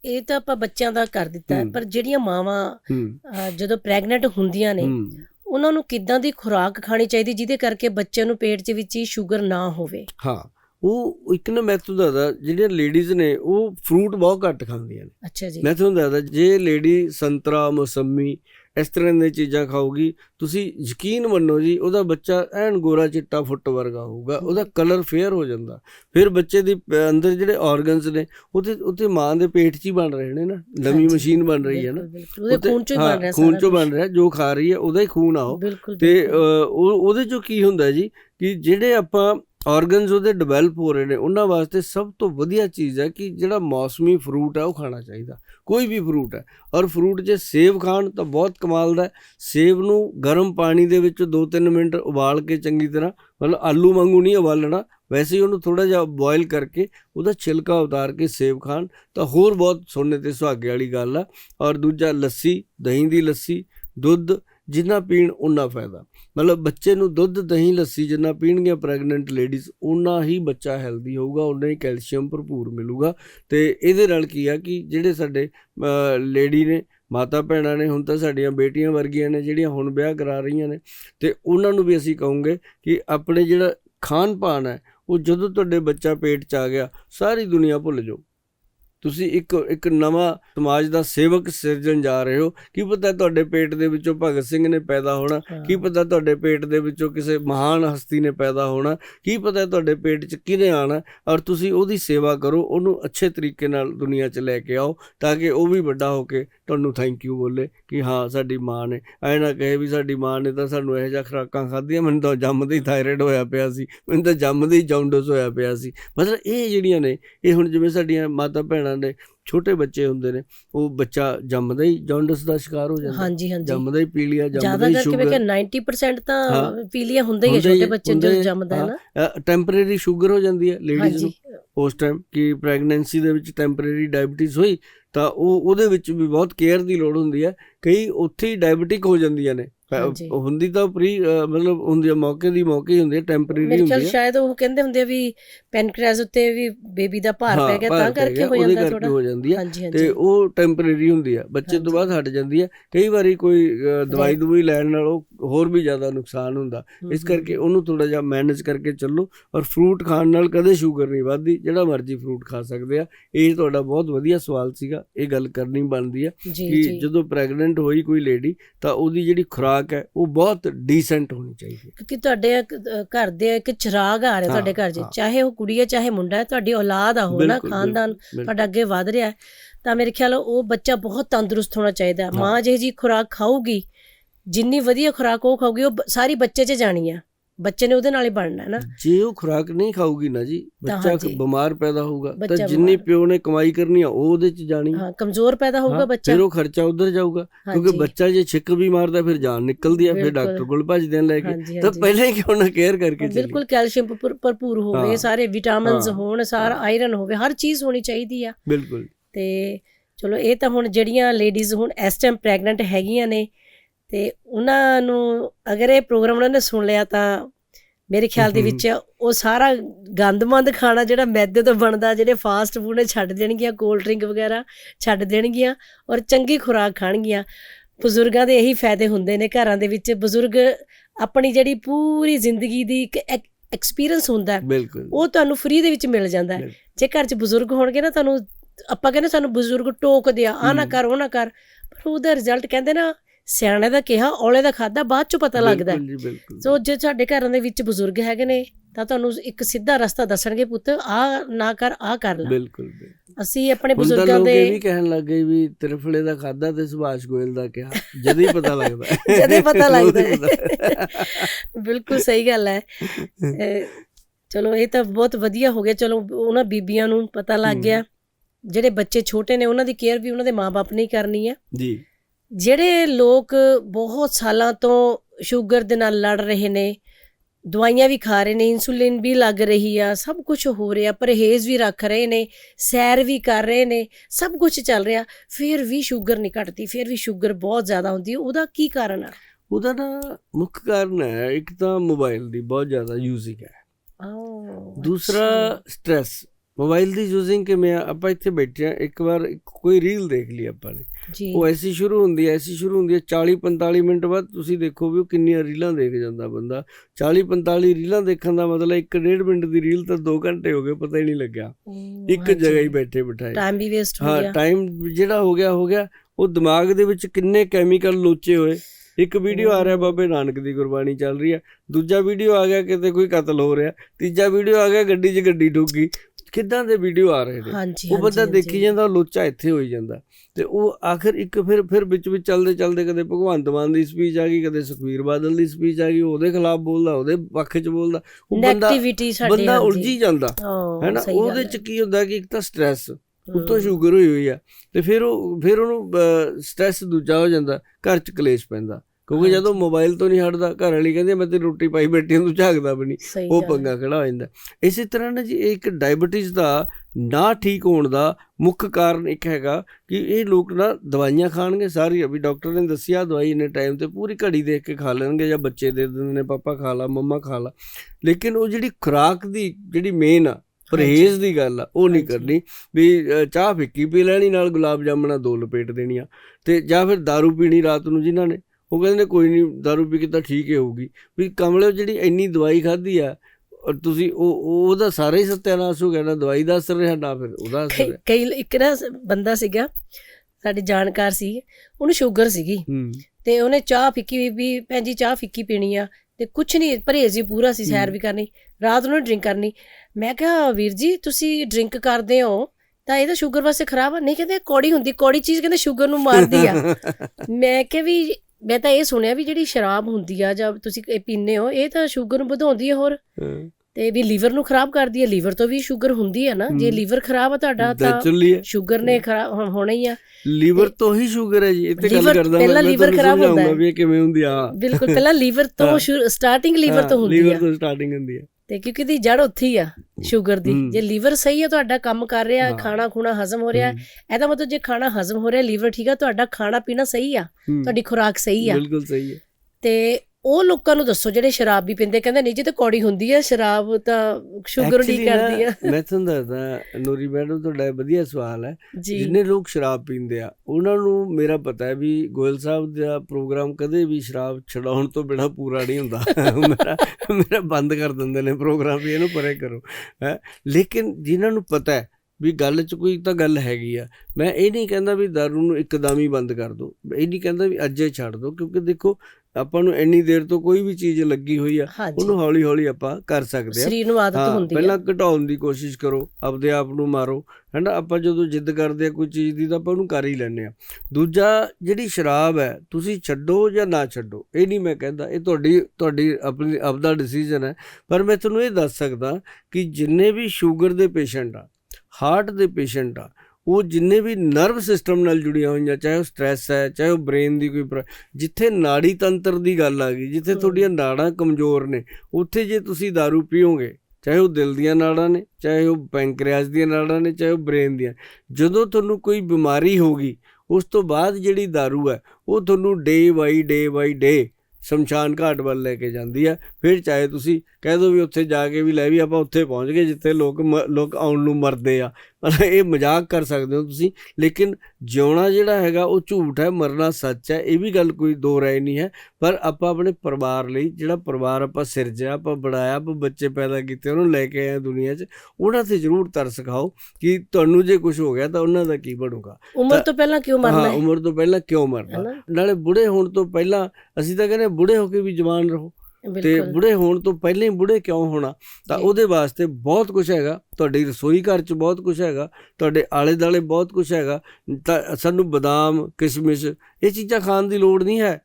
ਇਹ ਤਾਂ ਆਪਾਂ ਬੱਚਿਆਂ ਦਾ ਕਰ ਦਿੱਤਾ ਹੈ, ਹੂੰ। ਪਰ ਜਿਹੜੀਆਂ ਮਾਵਾਂ ਹੂੰ। ਜਦੋਂ ਪ੍ਰੈਗਨੈਂਟ ਹੁੰਦੀਆਂ ਨੇ ਹੂੰ। ਉਹਨਾਂ ਨੂੰ ਕਿੱਦਾਂ ਦੀ ਖੁਰਾਕ ਖਾਣੀ ਚਾਹੀਦੀ ਜਿਹਦੇ ਕਰਕੇ ਬੱਚਿਆਂ ਨੂੰ ਪੇਟ 'ਚ ਵਿੱਚ ਹੀ ਸ਼ੂਗਰ ਨਾ ਹੋਵੇ? ਹਾਂ ਉਹ ਇੱਕ ਨਾ ਮੈਂ ਤੁਹਾਨੂੰ ਦੱਸਦਾ ਜਿਹੜੀਆਂ ਲੇਡੀਜ਼ ਨੇ ਉਹ ਫਰੂਟ ਬਹੁਤ ਘੱਟ ਖਾਂਦੀਆਂ ਨੇ। ਅੱਛਾ ਜੀ। ਮੈਂ ਤੁਹਾਨੂੰ ਦੱਸਦਾ ਜੇ ਲੇਡੀ ਸੰਤਰਾ ਮੌਸਮੀ ਇਸ ਤਰ੍ਹਾਂ ਦੀਆਂ ਚੀਜ਼ਾਂ ਖਾਊਗੀ। ਤੁਸੀਂ ਯਕੀਨ ਮੰਨੋ ਜੀ ਉਹਦਾ ਬੱਚਾ ਐਨ ਗੋਰਾ ਚਿੱਟਾ ਫੁੱਟ ਵਰਗਾ ਹੋਊਗਾ ਉਹਦਾ ਕਲਰ ਫੇਅਰ ਹੋ ਜਾਂਦਾ। ਫਿਰ ਬੱਚੇ ਦੀ ਅੰਦਰ ਜਿਹੜੇ ਆਰਗਨਸ ਨੇ ਉਹਦੇ ਉੱਤੇ ਮਾਂ ਦੇ ਪੇਟ 'ਚ ਹੀ ਬਣ ਰਹੇ ਨੇ ਨਾ ਨਵੀਂ ਮਸ਼ੀਨ ਬਣ ਰਹੀ ਹੈ ਨਾ। ਉਹਦੇ ਖੂਨ 'ਚੋਂ ਹੀ ਬਣ ਰਿਹਾ ਖੂਨ ਚੋਂ ਬਣ। ਰਿਹਾ ਜੋ ਖਾ ਰਹੀ ਹੈ ਉਹਦਾ ਹੀ ਖੂਨ ਆ ਉਹ। ਬਿਲਕੁਲ ਤੇ ਉਹਦੇ ਚੋਂ ਕੀ ਹੁੰਦਾ ਜੀ ਕਿ ਜਿਹੜੇ ਆਪਾਂ ਆਰਗਨਸ ਉਹਦੇ ਡਿਵੈਲਪ ਹੋ ਰਹੇ ਨੇ, ਉਹਨਾਂ ਵਾਸਤੇ ਸਭ ਤੋਂ ਵਧੀਆ ਚੀਜ਼ ਹੈ ਕਿ ਜਿਹੜਾ ਮੌਸਮੀ ਫਰੂਟ ਹੈ ਉਹ ਖਾਣਾ ਚਾਹੀਦਾ। ਕੋਈ ਵੀ ਫਰੂਟ ਹੈ, ਔਰ ਫਰੂਟ ਜੇ ਸੇਬ ਖਾਣ ਤਾਂ ਬਹੁਤ ਕਮਾਲ ਦਾ ਸੇਬ ਨੂੰ ਗਰਮ ਪਾਣੀ ਦੇ ਵਿੱਚ 2-3 ਮਿੰਟ ਉਬਾਲ ਕੇ ਚੰਗੀ ਤਰ੍ਹਾਂ, ਮਤਲਬ ਆਲੂ ਵਾਂਗੂ ਨਹੀਂ ਉਬਾਲਣਾ, ਵੈਸੇ ਹੀ ਉਹਨੂੰ ਥੋੜਾ ਜਿਹਾ ਬੋਇਲ ਕਰਕੇ ਉਹਦਾ ਛਿਲਕਾ ਉਤਾਰ ਕੇ ਸੇਬ ਖਾਣ, ਤਾਂ ਹੋਰ ਬਹੁਤ ਸੋਨੇ ਤੇ ਸੁਹਾਗੇ ਵਾਲੀ ਗੱਲ ਆ। ਔਰ ਦੂਜਾ ਲੱਸੀ, ਦਹੀਂ ਦੀ ਲੱਸੀ, ਦੁੱਧ ਜਿੰਨਾ ਪੀਣ ਉਨਾ ਫਾਇਦਾ। ਮਤਲਬ ਬੱਚੇ ਨੂੰ ਦੁੱਧ, ਦਹੀਂ, ਲੱਸੀ ਜਿੰਨਾ ਪੀਣਗੇ ਪ੍ਰੈਗਨੈਂਟ ਲੇਡੀਜ਼ ਉਨਾ ਹੀ ਬੱਚਾ ਹੈਲਦੀ ਹੋਊਗਾ ਉਨਾ ਹੀ ਕੈਲਸ਼ੀਅਮ ਭਰਪੂਰ ਮਿਲੂਗਾ। ਤੇ ਇਹਦੇ ਨਾਲ ਕੀ ਆ ਕਿ ਜਿਹੜੇ ਸਾਡੇ ਲੇਡੀ ਨੇ, ਮਾਤਾ ਭੈਣਾਂ ਨੇ, ਹੁਣ ਤਾਂ ਸਾਡੀਆਂ ਬੇਟੀਆਂ ਵਰਗੀਆਂ ਨੇ, ਜਿਹੜੀਆਂ ਹੁਣ ਵਿਆਹ ਕਰਾ ਰਹੀਆਂ ਨੇ, ਤੇ ਉਹਨਾਂ ਨੂੰ ਵੀ ਅਸੀਂ ਕਹੋਗੇ ਕਿ ਆਪਣੇ ਜਿਹੜਾ ਖਾਣ ਪਾਣ ਹੈ, ਉਹ ਜਦੋਂ ਤੁਹਾਡੇ ਬੱਚਾ ਪੇਟ 'ਚ ਆ ਗਿਆ, ਸਾਰੀ ਦੁਨੀਆ ਭੁੱਲ ਜਾਓ। ਤੁਸੀਂ ਇੱਕ ਇੱਕ ਨਵਾਂ ਸਮਾਜ ਦਾ ਸੇਵਕ ਸਿਰਜਣ ਜਾ ਰਹੇ ਹੋ। ਕੀ ਪਤਾ ਤੁਹਾਡੇ ਪੇਟ ਦੇ ਵਿੱਚੋਂ ਭਗਤ ਸਿੰਘ ਨੇ ਪੈਦਾ ਹੋਣਾ। ਕੀ ਪਤਾ ਤੁਹਾਡੇ ਪੇਟ ਦੇ ਵਿੱਚੋਂ ਕਿਸੇ ਮਹਾਨ ਹਸਤੀ ਨੇ ਪੈਦਾ ਹੋਣਾ। ਕੀ ਪਤਾ ਤੁਹਾਡੇ ਪੇਟ 'ਚ ਕਿਹਨੇ ਆਣਾ ਔਰ ਤੁਸੀਂ ਉਹਦੀ ਸੇਵਾ ਕਰੋ ਉਹਨੂੰ ਅੱਛੇ ਤਰੀਕੇ ਨਾਲ ਦੁਨੀਆ 'ਚ ਲੈ ਕੇ ਆਓ ਤਾਂ ਕਿ ਉਹ ਵੀ ਵੱਡਾ ਹੋ ਕੇ ਤੁਹਾਨੂੰ ਥੈਂਕ ਯੂ ਬੋਲੇ ਕਿ ਹਾਂ ਸਾਡੀ ਮਾਂ ਨੇ। ਐ ਨਾ ਕਹੇ ਵੀ ਸਾਡੀ ਮਾਂ ਨੇ ਤਾਂ ਸਾਨੂੰ ਇਹੋ ਜਿਹਾ ਖੁਰਾਕਾਂ ਖਾਧੀਆਂ ਮੈਨੂੰ ਤਾਂ ਜੰਮਦੇ ਹੀ ਥਾਇਰਾਇਡ ਹੋਇਆ ਪਿਆ ਸੀ ਮੈਨੂੰ ਤਾਂ ਜੰਮਦੇ ਹੀ ਜੌਂਡਸ ਹੋਇਆ ਪਿਆ ਸੀ। ਮਤਲਬ ਇਹ ਜਿਹੜੀਆਂ ਨੇ ਇਹ ਹੁਣ ਜਿਵੇਂ ਸਾਡੀਆਂ ਮਾਤਾ ਭੈਣਾਂ ਦੇ ਛੋਟੇ ਬੱਚੇ ਹੁੰਦੇ ਨੇ ਉਹ ਬੱਚਾ ਜੰਮਦਾ ਹੀ ਜੌਂਡਸ ਦਾ ਸ਼ਿਕਾਰ ਹੋ ਜਾਂਦਾ। ਹਾਂਜੀ ਹਾਂਜੀ। ਜੰਮਦਾ ਹੀ ਪੀਲੀਆ ਜੰਮਦਾ ਜ਼ਿਆਦਾ ਹੀ ਕਰਕੇ ਸ਼ੂਗਰ। ਕਿਹਾ 90% ਤਾਂ। ਪੀਲੀਆ ਹੁੰਦਾ ਹੀ ਹੈ ਛੋਟੇ ਬੱਚੇ ਨੂੰ ਜਦੋਂ ਜੰਮਦਾ ਹੈ ਨਾ। ਟੈਂਪਰੇਰੀ ਸ਼ੂਗਰ ਹੋ ਜਾਂਦੀ ਹੈ ਲੇਡੀਜ਼ ਨੂੰ। ਉਸ ਟਾਈਮ ਕਿ ਪ੍ਰੈਗਨੈਂਸੀ ਦੇ ਵਿੱਚ ਟੈਂਪਰੇਰੀ ਡਾਇਬੀਟੀਜ਼ ਹੋਈ ਤਾਂ ਉਹ ਉਹਦੇ ਵਿੱਚ ਵੀ ਬਹੁਤ ਕੇਅਰ ਦੀ ਲੋੜ ਹੁੰਦੀ ਹੈ। ਕਈ ਉੱਥੇ ਹੀ ਡਾਇਬੀਟਿਕ ਹੋ ਜਾਂਦੀਆਂ ਨੇ। ਹੁੰਦੀ ਤਾਂ ਪ੍ਰੀ ਮਤਲਬ ਹੁੰਦੀ ਮੌਕੇ ਦੀ ਮੌਕੇ ਹੀ ਹੁੰਦੀ ਹੈ ਟੈਂਪਰੇਰੀ ਮੇਰੇ ਖਿਆਲ ਹੁੰਦੀ ਹੈ ਸ਼ਾਇਦ ਉਹ ਕਹਿੰਦੇ ਹੁੰਦੇ ਆ ਵੀ ਪੈਨਕ੍ਰੀਆਸ ਉੱਤੇ ਵੀ ਬੇਬੀ ਦਾ ਭਾਰ ਪੈ ਗਿਆ ਤਾਂ ਕਰਕੇ ਹੋ ਜਾਂਦਾ ਥੋੜਾ ਹੋ ਜਾਂਦੀ ਹੈ ਤੇ ਉਹ ਟੈਂਪਰੇਰੀ ਹੁੰਦੀ ਹੈ ਬੱਚੇ ਤੋਂ। ਬਾਅਦ ਹਟ ਜਾਂਦੀ ਹੈ ਕਈ ਵਾਰੀ ਕੋਈ ਦਵਾਈ ਦਵਾਈ ਲੈਣ ਨਾਲ ਉਹ ਹੋਰ ਵੀ ਜ਼ਿਆਦਾ ਨੁਕਸਾਨ ਹੁੰਦਾ। ਇਸ ਕਰਕੇ ਉਹਨੂੰ ਥੋੜਾ ਜਿਹਾ ਮੈਨੇਜ ਕਰਕੇ ਚੱਲੋ ਔਰ ਫਰੂਟ ਖਾਣ ਨਾਲ ਕਦੇ ਸ਼ੂਗਰ ਨਹੀਂ ਵੱਧਦੀ ਜਿਹੜਾ ਮਰਜ਼ੀ ਫਰੂਟ ਖਾ ਸਕਦੇ ਆ। ਇਹ ਤੁਹਾਡਾ ਬਹੁਤ ਵਧੀਆ ਸਵਾਲ ਸੀਗਾ ਇਹ ਗੱਲ ਕਰਨੀ ਬਣਦੀ ਆ ਕਿ ਜਦੋਂ ਪ੍ਰੈਗਨੈਂਟ ਹੋਈ ਕੋਈ ਲੇਡੀ ਤਾਂ ਉਹਦੀ ਜਿਹੜੀ ਖੁਰਾਕ ਹੈ ਉਹ ਬਹੁਤ ਡੀਸੈਂਟ ਹੋਣੀ ਚਾਹੀਦੀ ਹੈ ਕਿਉਂਕਿ ਤੁਹਾਡੇ ਘਰ ਦੇ ਇੱਕ ਚਿਰਾਗ ਆ ਰਿਹਾ ਤੁਹਾਡੇ ਘਰ 'ਚ। ਚਾਹੇ ਉਹ ਕੁੜੀ ਹੈ ਚਾਹੇ ਮੁੰਡਾ ਹੈ ਤੁਹਾਡੀ ਔਲਾਦ ਆ ਬਿਲਕੁਲ, ਖਾਨਦਾਨ। ਤੁਹਾਡਾ ਅੱਗੇ ਵਧ ਰਿਹਾ ਹੈ ਤਾਂ ਮੇਰੇ ਖਿਆਲ ਉਹ ਬੱਚਾ ਬਹੁਤ ਤੰਦਰੁਸਤ ਹੋਣਾ ਚਾਹੀਦਾ। ਮਾਂ ਜਿਹੀ ਜੀ ਖੁਰਾਕ ਖਾਊਗੀ ਜਿੰਨੀ ਵਧੀਆ ਖੁਰਾਕ ਉਹ ਖਾਊਗੀ ਉਹ ਸਾਰੀ ਬੱਚੇ 'ਚ ਜਾਣੀ ਆ ਬੱਚੇ ਨੇ ਉਹਦੇ ਨਾਲ ਹੀ ਬਣਨਾ ਹੈ ਨਾ ਜੇ ਉਹ ਖੁਰਾਕ ਨਹੀਂ ਖਾਊਗੀ ਨਾ ਜੀ ਬੱਚਾ। ਬਿਮਾਰ ਪੈਦਾ ਹੋਊਗਾ ਤਾਂ ਜਿੰਨੀ। ਪਿਓ ਨੇ ਕਮਾਈ ਕਰਨੀ ਆ ਉਹ ਉਹਦੇ ਚ ਜਾਣੀ। ਹਾਂ ਕਮਜ਼ੋਰ ਪੈਦਾ ਹੋਊਗਾ ਬੱਚਾ ਫਿਰ ਉਹ ਖਰਚਾ ਉਧਰ ਜਾਊਗਾ ਕਿਉਂਕਿ ਬੱਚਾ ਜੇ ਛਿੱਕ ਵੀ ਮਾਰਦਾ ਫਿਰ ਜਾਨ ਨਿਕਲਦੀ ਆ ਫਿਰ। ਡਾਕਟਰ ਕੋਲ ਭੱਜਦੇ ਨੇ ਲੈ ਕੇ ਤਾਂ ਪਹਿਲਾਂ ਹੀ ਕਿਉਂ ਨਾ ਕੇਅਰ ਕਰਕੇ ਬਿਲਕੁਲ ਕੈਲਸ਼ੀਅਮ ਭਰਪੂਰ- ਹੋਵੇ। ਸਾਰੇ ਵਿਟਾਮਿਨਸ। ਹੋਣ ਸਾਰਾ ਆਇਰਨ ਹੋਵੇ ਹਰ ਚੀਜ਼ ਹੋਣੀ ਚਾਹੀਦੀ ਆ ਬਿਲਕੁਲ ਤੇ ਚਲੋ ਇਹ ਤਾਂ ਹੁਣ ਜਿਹੜੀਆਂ ਲੇਡੀਜ਼ ਹੁਣ ਇਸ ਟਾਈਮ ਪ੍ਰੈਗਨੈਂਟ ਹੈਗੀਆਂ ਨੇ ਤੇ ਉਹਨਾਂ ਨੂੰ ਅਗਰ ਇਹ ਪ੍ਰੋਗਰਾਮ ਉਹਨਾਂ ਨੇ ਸੁਣ ਲਿਆ ਤਾਂ ਮੇਰੇ ਖਿਆਲ ਦੇ। ਵਿੱਚ ਉਹ ਸਾਰਾ ਗੰਦਮੰਦ ਖਾਣਾ ਜਿਹੜਾ ਮੈਦੇ ਤੋਂ ਬਣਦਾ ਜਿਹੜੇ ਫਾਸਟ ਫੂਡ ਨੇ ਛੱਡ ਦੇਣਗੀਆਂ ਕੋਲਡ ਡਰਿੰਕ ਵਗੈਰਾ ਛੱਡ ਦੇਣਗੀਆਂ ਔਰ ਚੰਗੀ ਖੁਰਾਕ ਖਾਣਗੀਆਂ ਬਜ਼ੁਰਗਾਂ ਦੇ ਇਹੀ ਫਾਇਦੇ ਹੁੰਦੇ ਨੇ ਘਰਾਂ ਦੇ ਵਿੱਚ ਬਜ਼ੁਰਗ ਆਪਣੀ ਜਿਹੜੀ ਪੂਰੀ ਜ਼ਿੰਦਗੀ ਦੀ ਇੱਕ ਐਕਸਪੀਰੀਅੰਸ ਹੁੰਦਾ ਉਹ ਤੁਹਾਨੂੰ ਫ੍ਰੀ ਦੇ ਵਿੱਚ ਮਿਲ ਜਾਂਦਾ। ਜੇ ਘਰ 'ਚ ਬਜ਼ੁਰਗ ਹੋਣਗੇ ਨਾ ਤੁਹਾਨੂੰ ਆਪਾਂ ਕਹਿੰਦੇ ਸਾਨੂੰ ਬਜ਼ੁਰਗ ਟੋਕਦੇ ਆ ਆ ਨਾ। ਕਰ ਉਹ ਨਾ ਕਰ ਪਰ ਉਹਦਾ ਰਿਜ਼ਲਟ ਕਹਿੰਦੇ ਨਾ ਸਿਆਣੇ ਦਾ ਕਿਹਾ ਔਲੇ ਦਾ ਖਾਦਾ ਬਾਅਦ 'ਚ ਪਤਾ ਲੱਗਦਾ ਸੋ ਜੇ ਸਾਡੇ ਘਰਾਂ ਦੇ ਵਿੱਚ ਬਜ਼ੁਰਗ ਹੈਗੇ ਨੇ ਤਾਂ ਤੁਹਾਨੂੰ ਇੱਕ ਸਿੱਧਾ ਰਸਤਾ ਦੱਸਣਗੇ ਪੁੱਤ ਆ ਨਾ ਕਰ ਆ ਕਰ ਲੈ। ਬਿਲਕੁਲ। ਅਸੀਂ ਆਪਣੇ ਬਜ਼ੁਰਗਾਂ ਲੋਕ ਇਹ ਵੀ ਦੇ ਕਹਿਣ ਲੱਗ ਗਏ ਵੀ ਤ੍ਰਿਫਲੇ ਦਾ ਖਾਦਾ ਤੇ ਸੁਭਾਸ਼ ਗੋਇਲ ਦਾ ਕਿਹਾ ਜਦ ਹੀ ਪਤਾ ਲੱਗਦਾ। ਜਦ ਹੀ ਪਤਾ ਲੱਗਦਾ ਬਿਲਕੁਲ ਸਹੀ ਗੱਲ ਹੈ। ਚਲੋ ਇਹ ਤਾਂ ਬਹੁਤ ਵਧੀਆ ਹੋ ਗਿਆ। ਚਲੋ ਉਹਨਾਂ ਬੀਬੀਆਂ ਨੂੰ ਪਤਾ ਲੱਗ। ਗਿਆ। ਜਿਹੜੇ ਬੱਚੇ ਛੋਟੇ ਨੇ ਉਹਨਾਂ ਦੀ ਕੇਅਰ ਵੀ ਉਹਨਾਂ ਦੇ ਮਾਪੇ ਨੇ ਹੀ ਕਰਨੀ ਹੈ। ਜੀ। ਜਿਹੜੇ ਲੋਕ ਬਹੁਤ ਸਾਲਾਂ ਤੋਂ ਸ਼ੂਗਰ ਦੇ ਨਾਲ ਲੜ ਰਹੇ ਨੇ ਦਵਾਈਆਂ ਵੀ ਖਾ ਰਹੇ ਨੇ ਇਨਸੂਲਿਨ ਵੀ ਲੱਗ ਰਹੀ ਆ ਸਭ ਕੁਝ ਹੋ ਰਿਹਾ ਪਰਹੇਜ਼ ਵੀ ਰੱਖ ਰਹੇ ਨੇ ਸੈਰ ਵੀ ਕਰ ਰਹੇ ਨੇ ਸਭ ਕੁਝ ਚੱਲ ਰਿਹਾ ਫਿਰ ਵੀ ਸ਼ੂਗਰ ਨਹੀਂ ਘਟਦੀ ਫਿਰ ਵੀ ਸ਼ੂਗਰ ਬਹੁਤ ਜ਼ਿਆਦਾ ਹੁੰਦੀ ਹੈ ਉਹਦਾ ਕੀ ਕਾਰਨ ਆ? ਉਹਦਾ ਨਾ ਮੁੱਖ ਕਾਰਨ ਹੈ ਇੱਕ ਤਾਂ ਮੋਬਾਈਲ ਦੀ ਬਹੁਤ ਜ਼ਿਆਦਾ ਯੂਜ਼ਿੰਗ ਹੈ। ਆਹ, ਦੂਸਰਾ ਸਟ੍ਰੈਸ ਮੋਬਾਈਲ ਦੀ ਯੂਜ਼ਿੰਗ ਕਿਵੇਂ ਆ ਆਪਾਂ ਇੱਥੇ ਬੈਠੇ ਆ ਇੱਕ ਵਾਰ ਕੋਈ ਰੀਲ ਦੇਖ ਲਈ ਆਪਾਂ ਨੇ। ਉਹ ਐਸੀ ਸ਼ੁਰੂ ਹੁੰਦੀ ਹੈ ਐਸੀ ਸ਼ੁਰੂ ਹੁੰਦੀ ਹੈ 40 45 ਮਿੰਟ ਬਾਅਦ ਤੁਸੀਂ ਦੇਖੋ ਵੀ ਉਹ ਕਿੰਨੀਆਂ ਰੀਲਾਂ ਦੇਖ ਜਾਂਦਾ ਬੰਦਾ। 40 45 ਰੀਲਾਂ ਦੇਖਣ ਦਾ ਮਤਲਬ ਇੱਕ ਡੇਢ ਮਿੰਟ ਦੀ ਰੀਲ ਤਾਂ 2 ਘੰਟੇ ਹੋ ਗਏ ਪਤਾ ਹੀ ਨਹੀਂ ਲੱਗਿਆ। ਇੱਕ ਜਗ੍ਹਾ ਹੀ ਬੈਠੇ ਬਿਠਾਏ। ਟਾਈਮ ਵੀ ਵੇਸਟ ਹੋ ਹਾਂ ਗਿਆ। ਟਾਈਮ ਜਿਹੜਾ ਹੋ ਗਿਆ ਹੋ ਗਿਆ। ਉਹ ਦਿਮਾਗ ਦੇ ਵਿੱਚ ਕਿੰਨੇ ਕੈਮੀਕਲ ਲੋਚੇ ਹੋਏ। ਇੱਕ ਵੀਡੀਓ ਆ ਰਿਹਾ ਬਾਬੇ ਨਾਨਕ ਦੀ ਗੁਰਬਾਣੀ ਚੱਲ ਰਹੀ ਹੈ। ਦੂਜਾ ਵੀਡੀਓ ਆ ਗਿਆ ਕਿਤੇ ਕੋਈ ਕਤਲ ਹੋ ਰਿਹਾ। ਤੀਜਾ ਵੀਡੀਓ ਆ ਗਿਆ ਗੱਡੀ 'ਚ ਗੱਡੀ ਠੋਕੀ ਕਿੱਦਾਂ ਦੇ ਵੀਡੀਓ ਆ ਰਹੇ ਨੇ? ਉਹ ਬੰਦਾ ਦੇਖੀ। ਜਾਂਦਾ ਲੋਚਾ ਇੱਥੇ ਹੋਈ ਜਾਂਦਾ। ਤੇ ਉਹ ਆਖਰ ਇੱਕ ਫਿਰ ਫਿਰ ਵਿੱਚ ਵਿੱਚ ਚੱਲਦੇ ਚੱਲਦੇ ਕਦੇ ਭਗਵੰਤ ਮਾਨ ਦੀ ਸਪੀਚ ਆ ਗਈ ਕਦੇ ਸੁਖਵੀਰ ਬਾਦਲ ਦੀ ਸਪੀਚ ਆ ਗਈ ਉਹਦੇ ਖਿਲਾਫ ਬੋਲਦਾ ਉਹਦੇ ਪੱਖ 'ਚ ਬੋਲਦਾ। ਉਹ ਬੰਦਾ ਬੰਦਾ। ਉਲਝੀ ਜਾਂਦਾ। ਹਾਂ, ਹੈਨਾ? ਉਹਦੇ। 'ਚ ਕੀ ਹੁੰਦਾ ਕਿ ਇੱਕ ਤਾਂ ਸਟ੍ਰੈਸ ਉੱਤੋਂ ਸ਼ੂਗਰ ਹੋਈ ਹੋਈ ਆ ਤੇ ਫਿਰ ਉਹ ਫਿਰ ਉਹਨੂੰ ਸਟ੍ਰੈਸ ਦੂਜਾ ਹੋ ਜਾਂਦਾ ਘਰ 'ਚ ਕਲੇਸ਼ ਪੈਂਦਾ। ਕਿਉਂਕਿ। ਜਦੋਂ ਮੋਬਾਈਲ ਤੋਂ ਨਹੀਂ ਹਟਦਾ ਘਰ ਵਾਲੀ ਕਹਿੰਦੀ ਮੈਂ ਤੇ ਰੋਟੀ ਪਾਈ ਬੈਠੀ ਹਾਂ ਤੂੰ ਝਾਕਦਾ ਵੀ ਨਹੀਂ ਉਹ। ਪੰਗਾ ਖੜਾ ਹੋ ਜਾਂਦਾ ਇਸੇ ਤਰ੍ਹਾਂ ਨਾ ਜੀ ਇੱਕ ਡਾਇਬੀਟੀਜ਼ ਦਾ ਨਾ ਠੀਕ ਹੋਣ ਦਾ ਮੁੱਖ ਕਾਰਨ ਇੱਕ ਹੈਗਾ ਕਿ ਇਹ ਲੋਕ ਨਾ ਦਵਾਈਆਂ ਖਾਣਗੇ ਸਾਰੀ ਵੀ ਡਾਕਟਰ ਨੇ ਦੱਸਿਆ ਦਵਾਈ ਨੇ ਟਾਈਮ ਤੇ ਪੂਰੀ ਘੜੀ ਦੇਖ ਕੇ ਖਾ ਲੈਣਗੇ ਜਾਂ ਬੱਚੇ ਦੇ ਦਿੰਦੇ ਨੇ ਪਾਪਾ ਖਾ ਲਾ ਮੰਮਾ ਖਾ ਲਾ ਲੇਕਿਨ ਉਹ ਜਿਹੜੀ ਖੁਰਾਕ ਦੀ ਜਿਹੜੀ ਮੇਨ ਆ ਪਰਹੇਜ਼ ਦੀ ਗੱਲ ਆ ਉਹ ਨਹੀਂ। ਕਰਨੀ ਵੀ ਚਾਹ ਫਿੱਕੀ ਪੀ ਲੈਣੀ ਨਾਲ ਗੁਲਾਬ ਜਾਮਣਾ ਦੋ ਲਪੇਟ ਦੇਣੀਆਂ ਤੇ ਜਾਂ ਫਿਰ दारू ਪੀਣੀ ਰਾਤ ਨੂੰ ਜਿਨ੍ਹਾਂ ਨੇ ਉਹ ਕਹਿੰਦੇ ਨੇ ਕੋਈ ਨਹੀਂ दारू ਪੀ ਕੇ ਤਾਂ ਠੀਕ ਹੀ ਹੋਊਗੀ। ਵੀ ਕਮਲੇ ਜਿਹੜੀ ਇੰਨੀ ਦਵਾਈ ਖਾਧੀ ਆ ਔਰ ਤੁਸੀਂ ਉਹ ਉਹ- ਉਹਦਾ ਸਾਰਾ ਹੀ ਸਤਿਆਨਾਸ਼ ਹੋ ਗਿਆ ਨਾ ਦਵਾਈ ਦਾ ਅਸਰ ਰਿਹਾ ਨਾ ਫਿਰ ਉਹਦਾ ਅਸਰ ਕਈ ਇੱਕ ਨਾ ਬੰਦਾ ਸੀਗਾ ਸਾਡੇ ਜਾਣਕਾਰ ਸੀ ਉਹਨੂੰ ਸ਼ੂਗਰ ਸੀਗੀ। ਤੇ ਉਹਨੇ ਚਾਹ ਫਿੱਕੀ ਵੀ- ਭੈਣ ਜੀ ਚਾਹ ਫਿੱਕੀ ਪੀਣੀ ਆ ਤੇ ਕੁਛ ਨਹੀਂ ਪਰਹੇਜ਼ ਹੀ ਪੂਰਾ ਸੀ ਸੈਰ। ਵੀ ਕਰਨੀ ਰਾਤ ਨੂੰ ਡਰਿੰਕ ਕਰਨੀ। ਮੈਂ ਕਿਹਾ ਵੀਰ ਜੀ ਤੁਸੀਂ ਡਰਿੰਕ ਕਰਦੇ ਹੋ ਤਾਂ ਇਹ ਤਾਂ ਸ਼ੂਗਰ ਵਾਸਤੇ ਖਰਾਬ ਆ। ਨਹੀਂ ਕਹਿੰਦੇ ਕੌੜੀ ਹੁੰਦੀ ਕੌੜੀ ਚੀਜ਼ ਕਹਿੰਦੇ ਸ਼ੂਗਰ ਨੂੰ ਮਾਰਦੀ ਆ। ਮੈਂ ਕਿਹਾ ਵੀ ਮੈਂ ਤਾਂ ਇਹ ਸੁਣਿਆ ਵੀ ਜਿਹੜੀ ਸ਼ਰਾਬ ਹੁੰਦੀ ਆ ਜਾਂ ਤੁਸੀਂ ਇਹ ਪੀਂਦੇ ਹੋ ਇਹ ਤਾਂ ਸ਼ੂਗਰ ਨੂੰ ਵਧਾਉਂਦੀ ਹੈ ਹੋਰ। ਤੇ ਵੀ ਲੀਵਰ ਨੂੰ ਖਰਾਬ ਕਰਦੀ ਹੈ ਲੀਵਰ ਤੋਂ ਵੀ ਸ਼ੂਗਰ ਹੁੰਦੀ ਹੈ ਨਾ। ਜੇ। ਲੀਵਰ ਖਰਾਬ ਆ ਤੁਹਾਡਾ ਤਾਂ ਸ਼ੂਗਰ ਨੇ ਖਰਾਬ ਹੋਣਾ ਹੀ ਆ। ਲੀਵਰ ਤੋਂ ਹੀ ਸ਼ੂਗਰ ਹੈ ਜੀ ਇੱਥੇ ਗੱਲ ਕਰਦਾ ਪਹਿਲਾਂ ਤੁਹਾਨੂੰ ਖਰਾਬ ਹੁੰਦਾ ਹੈ। ਵੀ ਇਹ ਕਿਵੇਂ ਹੁੰਦੀ ਆ। ਬਿਲਕੁਲ ਪਹਿਲਾਂ ਲੀਵਰ ਤੋਂ। ਸਟਾਰਟਿੰਗ ਲੀਵਰ ਤੋਂ ਹੁੰਦੀ ਲੀਵਰ ਆ। ਤੋਂ ਸਟਾਰਟਿੰਗ ਹੁੰਦੀ ਹੈ ਤੇ ਕਿਉਂਕਿ ਦੀ ਜੜ ਉੱਥੇ ਹੀ ਆ ਸ਼ੂਗਰ ਦੀ। ਜੇ ਲੀਵਰ ਸਹੀ ਆ ਤੁਹਾਡਾ ਕੰਮ ਕਰ ਰਿਹਾ। ਖਾਣਾ ਖੂਣਾ ਹਜ਼ਮ ਹੋ ਰਿਹਾ ਇਹਦਾ ਮਤਲਬ ਜੇ ਖਾਣਾ ਹਜ਼ਮ ਹੋ ਰਿਹਾ ਲੀਵਰ ਠੀਕ ਆ ਤੁਹਾਡਾ ਖਾਣਾ ਪੀਣਾ ਸਹੀ ਆ ਤੁਹਾਡੀ ਖੁਰਾਕ ਸਹੀ ਆ। ਬਿਲਕੁਲ ਸਹੀ ਹੈ ਤੇ ਉਹ ਲੋਕਾਂ ਨੂੰ ਦੱਸੋ ਜਿਹੜੇ ਸ਼ਰਾਬ ਵੀ ਪੀਂਦੇ ਕਹਿੰਦੇ ਨਹੀਂ ਜੀ ਤੇ ਕੌੜੀ ਹੁੰਦੀ ਆ ਸ਼ਰਾਬ ਤਾਂ ਸ਼ੂਗਰ ਠੀਕ Actually ਕਰਦੀ ਆ। ਮੈਂ ਤੁਹਾਨੂੰ ਦੱਸਦਾ ਨੂਰੀ ਮੈਡਮ ਤੁਹਾਡਾ ਵਧੀਆ ਸਵਾਲ ਹੈ। ਜਿੰਨੇ ਲੋਕ ਸ਼ਰਾਬ ਪੀਂਦੇ ਆ ਉਹਨਾਂ ਨੂੰ ਮੇਰਾ ਪਤਾ ਹੈ ਵੀ ਗੋਇਲ ਸਾਹਿਬ ਦਾ ਪ੍ਰੋਗਰਾਮ ਕਦੇ ਵੀ ਸ਼ਰਾਬ ਛਡਾਉਣ ਤੋਂ ਬਿਨਾ ਪੂਰਾ ਨਹੀਂ ਹੁੰਦਾ। ਮੇਰਾ ਮੇਰਾ ਬੰਦ ਕਰ ਦਿੰਦੇ ਨੇ ਪ੍ਰੋਗਰਾਮ ਵੀ ਇਹਨੂੰ ਪਰੇ ਕਰੋ ਹੈ। ਲੇਕਿਨ ਜਿਨ੍ਹਾਂ ਨੂੰ ਪਤਾ ਹੈ ਵੀ ਗੱਲ 'ਚ ਕੋਈ ਤਾਂ ਗੱਲ ਹੈਗੀ ਆ। ਮੈਂ ਇਹ ਨਹੀਂ ਕਹਿੰਦਾ ਵੀ ਦਾਰੂ ਨੂੰ ਇੱਕਦਮ ਹੀ ਬੰਦ ਕਰ ਦਿਓ ਇਹ ਨਹੀਂ ਕਹਿੰਦਾ ਵੀ ਅੱਜੇ ਛੱਡ ਦਿਓ ਕਿਉਂਕਿ ਦੇਖੋ ਆਪਾਂ ਨੂੰ ਇੰਨੀ ਦੇਰ ਤੋਂ ਕੋਈ ਵੀ ਚੀਜ਼ ਲੱਗੀ ਹੋਈ ਆ ਉਹਨੂੰ ਹੌਲੀ ਹੌਲੀ ਆਪਾਂ ਕਰ ਸਕਦੇ ਆ। ਸਰੀਰ ਨੂੰ ਆਦਤ ਹੁੰਦੀ ਆ। ਪਹਿਲਾਂ ਘਟਾਉਣ ਦੀ ਕੋਸ਼ਿਸ਼ ਕਰੋ ਆਪਦੇ ਆਪ ਨੂੰ ਮਾਰੋ ਹੈਨਾ? ਆਪਾਂ ਜਦੋਂ ਜਿੱਦ ਕਰਦੇ ਆ ਕੋਈ ਚੀਜ਼ ਦੀ ਤਾਂ ਆਪਾਂ ਉਹਨੂੰ ਕਰ ਹੀ ਲੈਂਦੇ ਆ। ਦੂਜਾ ਜਿਹੜੀ ਸ਼ਰਾਬ ਹੈ ਤੁਸੀਂ ਛੱਡੋ ਜਾਂ ਨਾ ਛੱਡੋ ਇਹ ਨਹੀਂ ਮੈਂ ਕਹਿੰਦਾ ਇਹ ਤੁਹਾਡੀ ਤੁਹਾਡੀ ਆਪਣੀ ਆਪਦਾ ਡਿਸੀਜਨ ਹੈ। ਪਰ ਮੈਂ ਤੁਹਾਨੂੰ ਇਹ ਦੱਸ ਸਕਦਾ ਕਿ ਜਿੰਨੇ ਵੀ ਸ਼ੂਗਰ ਦੇ ਪੇਸ਼ੈਂਟ ਆ ਹਾਰਟ ਦੇ ਪੇਸ਼ੈਂਟ ਆ ਉਹ ਜਿੰਨੇ ਵੀ ਨਰਵ ਸਿਸਟਮ ਨਾਲ ਜੁੜੀਆਂ ਹੋਈਆਂ ਚਾਹੇ ਉਹ ਸਟ੍ਰੈਸ ਹੈ ਚਾਹੇ ਉਹ ਬ੍ਰੇਨ ਦੀ ਕੋਈ ਪ੍ਰ- ਜਿੱਥੇ ਨਾੜੀ ਤੰਤਰ ਦੀ ਗੱਲ ਆ ਗਈ ਜਿੱਥੇ ਹਮ। ਤੁਹਾਡੀਆਂ ਨਾੜਾਂ ਕਮਜ਼ੋਰ ਨੇ ਉੱਥੇ ਜੇ ਤੁਸੀਂ दारू ਪੀਓਗੇ ਚਾਹੇ ਉਹ ਦਿਲ ਦੀਆਂ ਨਾੜਾਂ ਨੇ ਚਾਹੇ ਉਹ ਪੈਂਕ੍ਰੀਆਸ ਦੀਆਂ ਨਾੜਾਂ ਨੇ ਚਾਹੇ ਉਹ ਬ੍ਰੇਨ ਦੀਆਂ ਜਦੋਂ ਤੁਹਾਨੂੰ ਕੋਈ ਬਿਮਾਰੀ ਹੋਗੀ ਉਸ ਤੋਂ ਬਾਅਦ ਜਿਹੜੀ दारू ਹੈ ਉਹ ਤੁਹਾਨੂੰ ਡੇ ਬਾਈ ਡੇ ਬਾਈ ਡੇ ਸ਼ਮਸ਼ਾਨ ਘਾਟ ਵੱਲ ਲੈ ਕੇ ਜਾਂਦੀ ਆ ਫਿਰ ਚਾਹੇ ਤੁਸੀਂ ਕਹਿ ਦਿਓ ਵੀ ਉੱਥੇ ਜਾ ਕੇ ਵੀ ਲੈ ਵੀ ਆਪਾਂ ਉੱਥੇ ਪਹੁੰਚ ਗਏ ਜਿੱਥੇ ਲੋਕ ਮ- ਲੋਕ ਆਉਣ ਨੂੰ ਮਰਦੇ ਆ। ਪਰ ਇਹ ਮਜ਼ਾਕ ਕਰ ਸਕਦੇ ਹੋ ਤੁਸੀਂ। ਲੇਕਿਨ ਜਿਉਣਾ ਜਿਹੜਾ ਹੈਗਾ ਉਹ ਝੂਠ ਹੈ ਮਰਨਾ ਸੱਚ ਹੈ ਇਹ ਵੀ ਗੱਲ ਕੋਈ ਦੋ ਰਾਏ ਨਹੀਂ ਹੈ। ਪਰ ਆਪਾਂ ਆਪਣੇ ਪਰਿਵਾਰ ਲਈ ਜਿਹੜਾ ਪਰਿਵਾਰ ਆਪਾਂ ਸਿਰਜਿਆ ਆਪਾਂ ਬਣਾਇਆ ਆਪਾਂ ਬੱਚੇ ਪੈਦਾ ਕੀਤੇ ਉਹਨੂੰ ਲੈ ਕੇ ਆਏ ਦੁਨੀਆ 'ਚ ਉਹਨਾਂ ਤੇ ਜ਼ਰੂਰ ਤਰਸ ਖਾਓ ਕਿ ਤੁਹਾਨੂੰ ਜੇ ਕੁਝ ਹੋ ਗਿਆ ਤਾਂ ਉਹਨਾਂ ਦਾ ਕੀ ਬਣੂਗਾ। ਉਮਰ ਤਾਂ- ਪਹਿਲਾਂ ਕਿਉਂ ਮਰਨਾ ਹਾਂ ਹੈ? ਉਮਰ ਤੋਂ ਪਹਿਲਾਂ ਕਿਉਂ ਮਰਨਾ? ਨਾਲੇ ਬੁੜੇ ਹੋਣ ਤੋਂ ਪਹਿਲਾਂ ਅਸੀਂ ਤਾਂ ਕਹਿੰਦੇ ਬੁੜੇ ਹੋ ਕੇ ਵੀ ਜਵਾਨ ਰਹੋ। ਤੇ ਬੁੜੇ ਹੋਣ ਤੋਂ ਪਹਿਲਾਂ ਹੀ ਬੁੜੇ ਕਿਉਂ ਹੋਣਾ? ਤਾਂ। ਉਹਦੇ ਵਾਸਤੇ ਬਹੁਤ ਕੁਝ ਹੈਗਾ। ਤੁਹਾਡੀ ਰਸੋਈ ਘਰ 'ਚ ਬਹੁਤ ਕੁਝ ਹੈਗਾ। ਤੁਹਾਡੇ ਆਲੇ ਦਾਲੇ ਬਹੁਤ ਕੁਝ ਹੈਗਾ। ਤਾਂ ਸਾਨੂੰ ਬਦਾਮ ਕਿਸ਼ਮਿਸ਼ ਇਹ ਚੀਜ਼ਾਂ ਖਾਣ ਦੀ ਲੋੜ ਨਹੀਂ ਹੈ।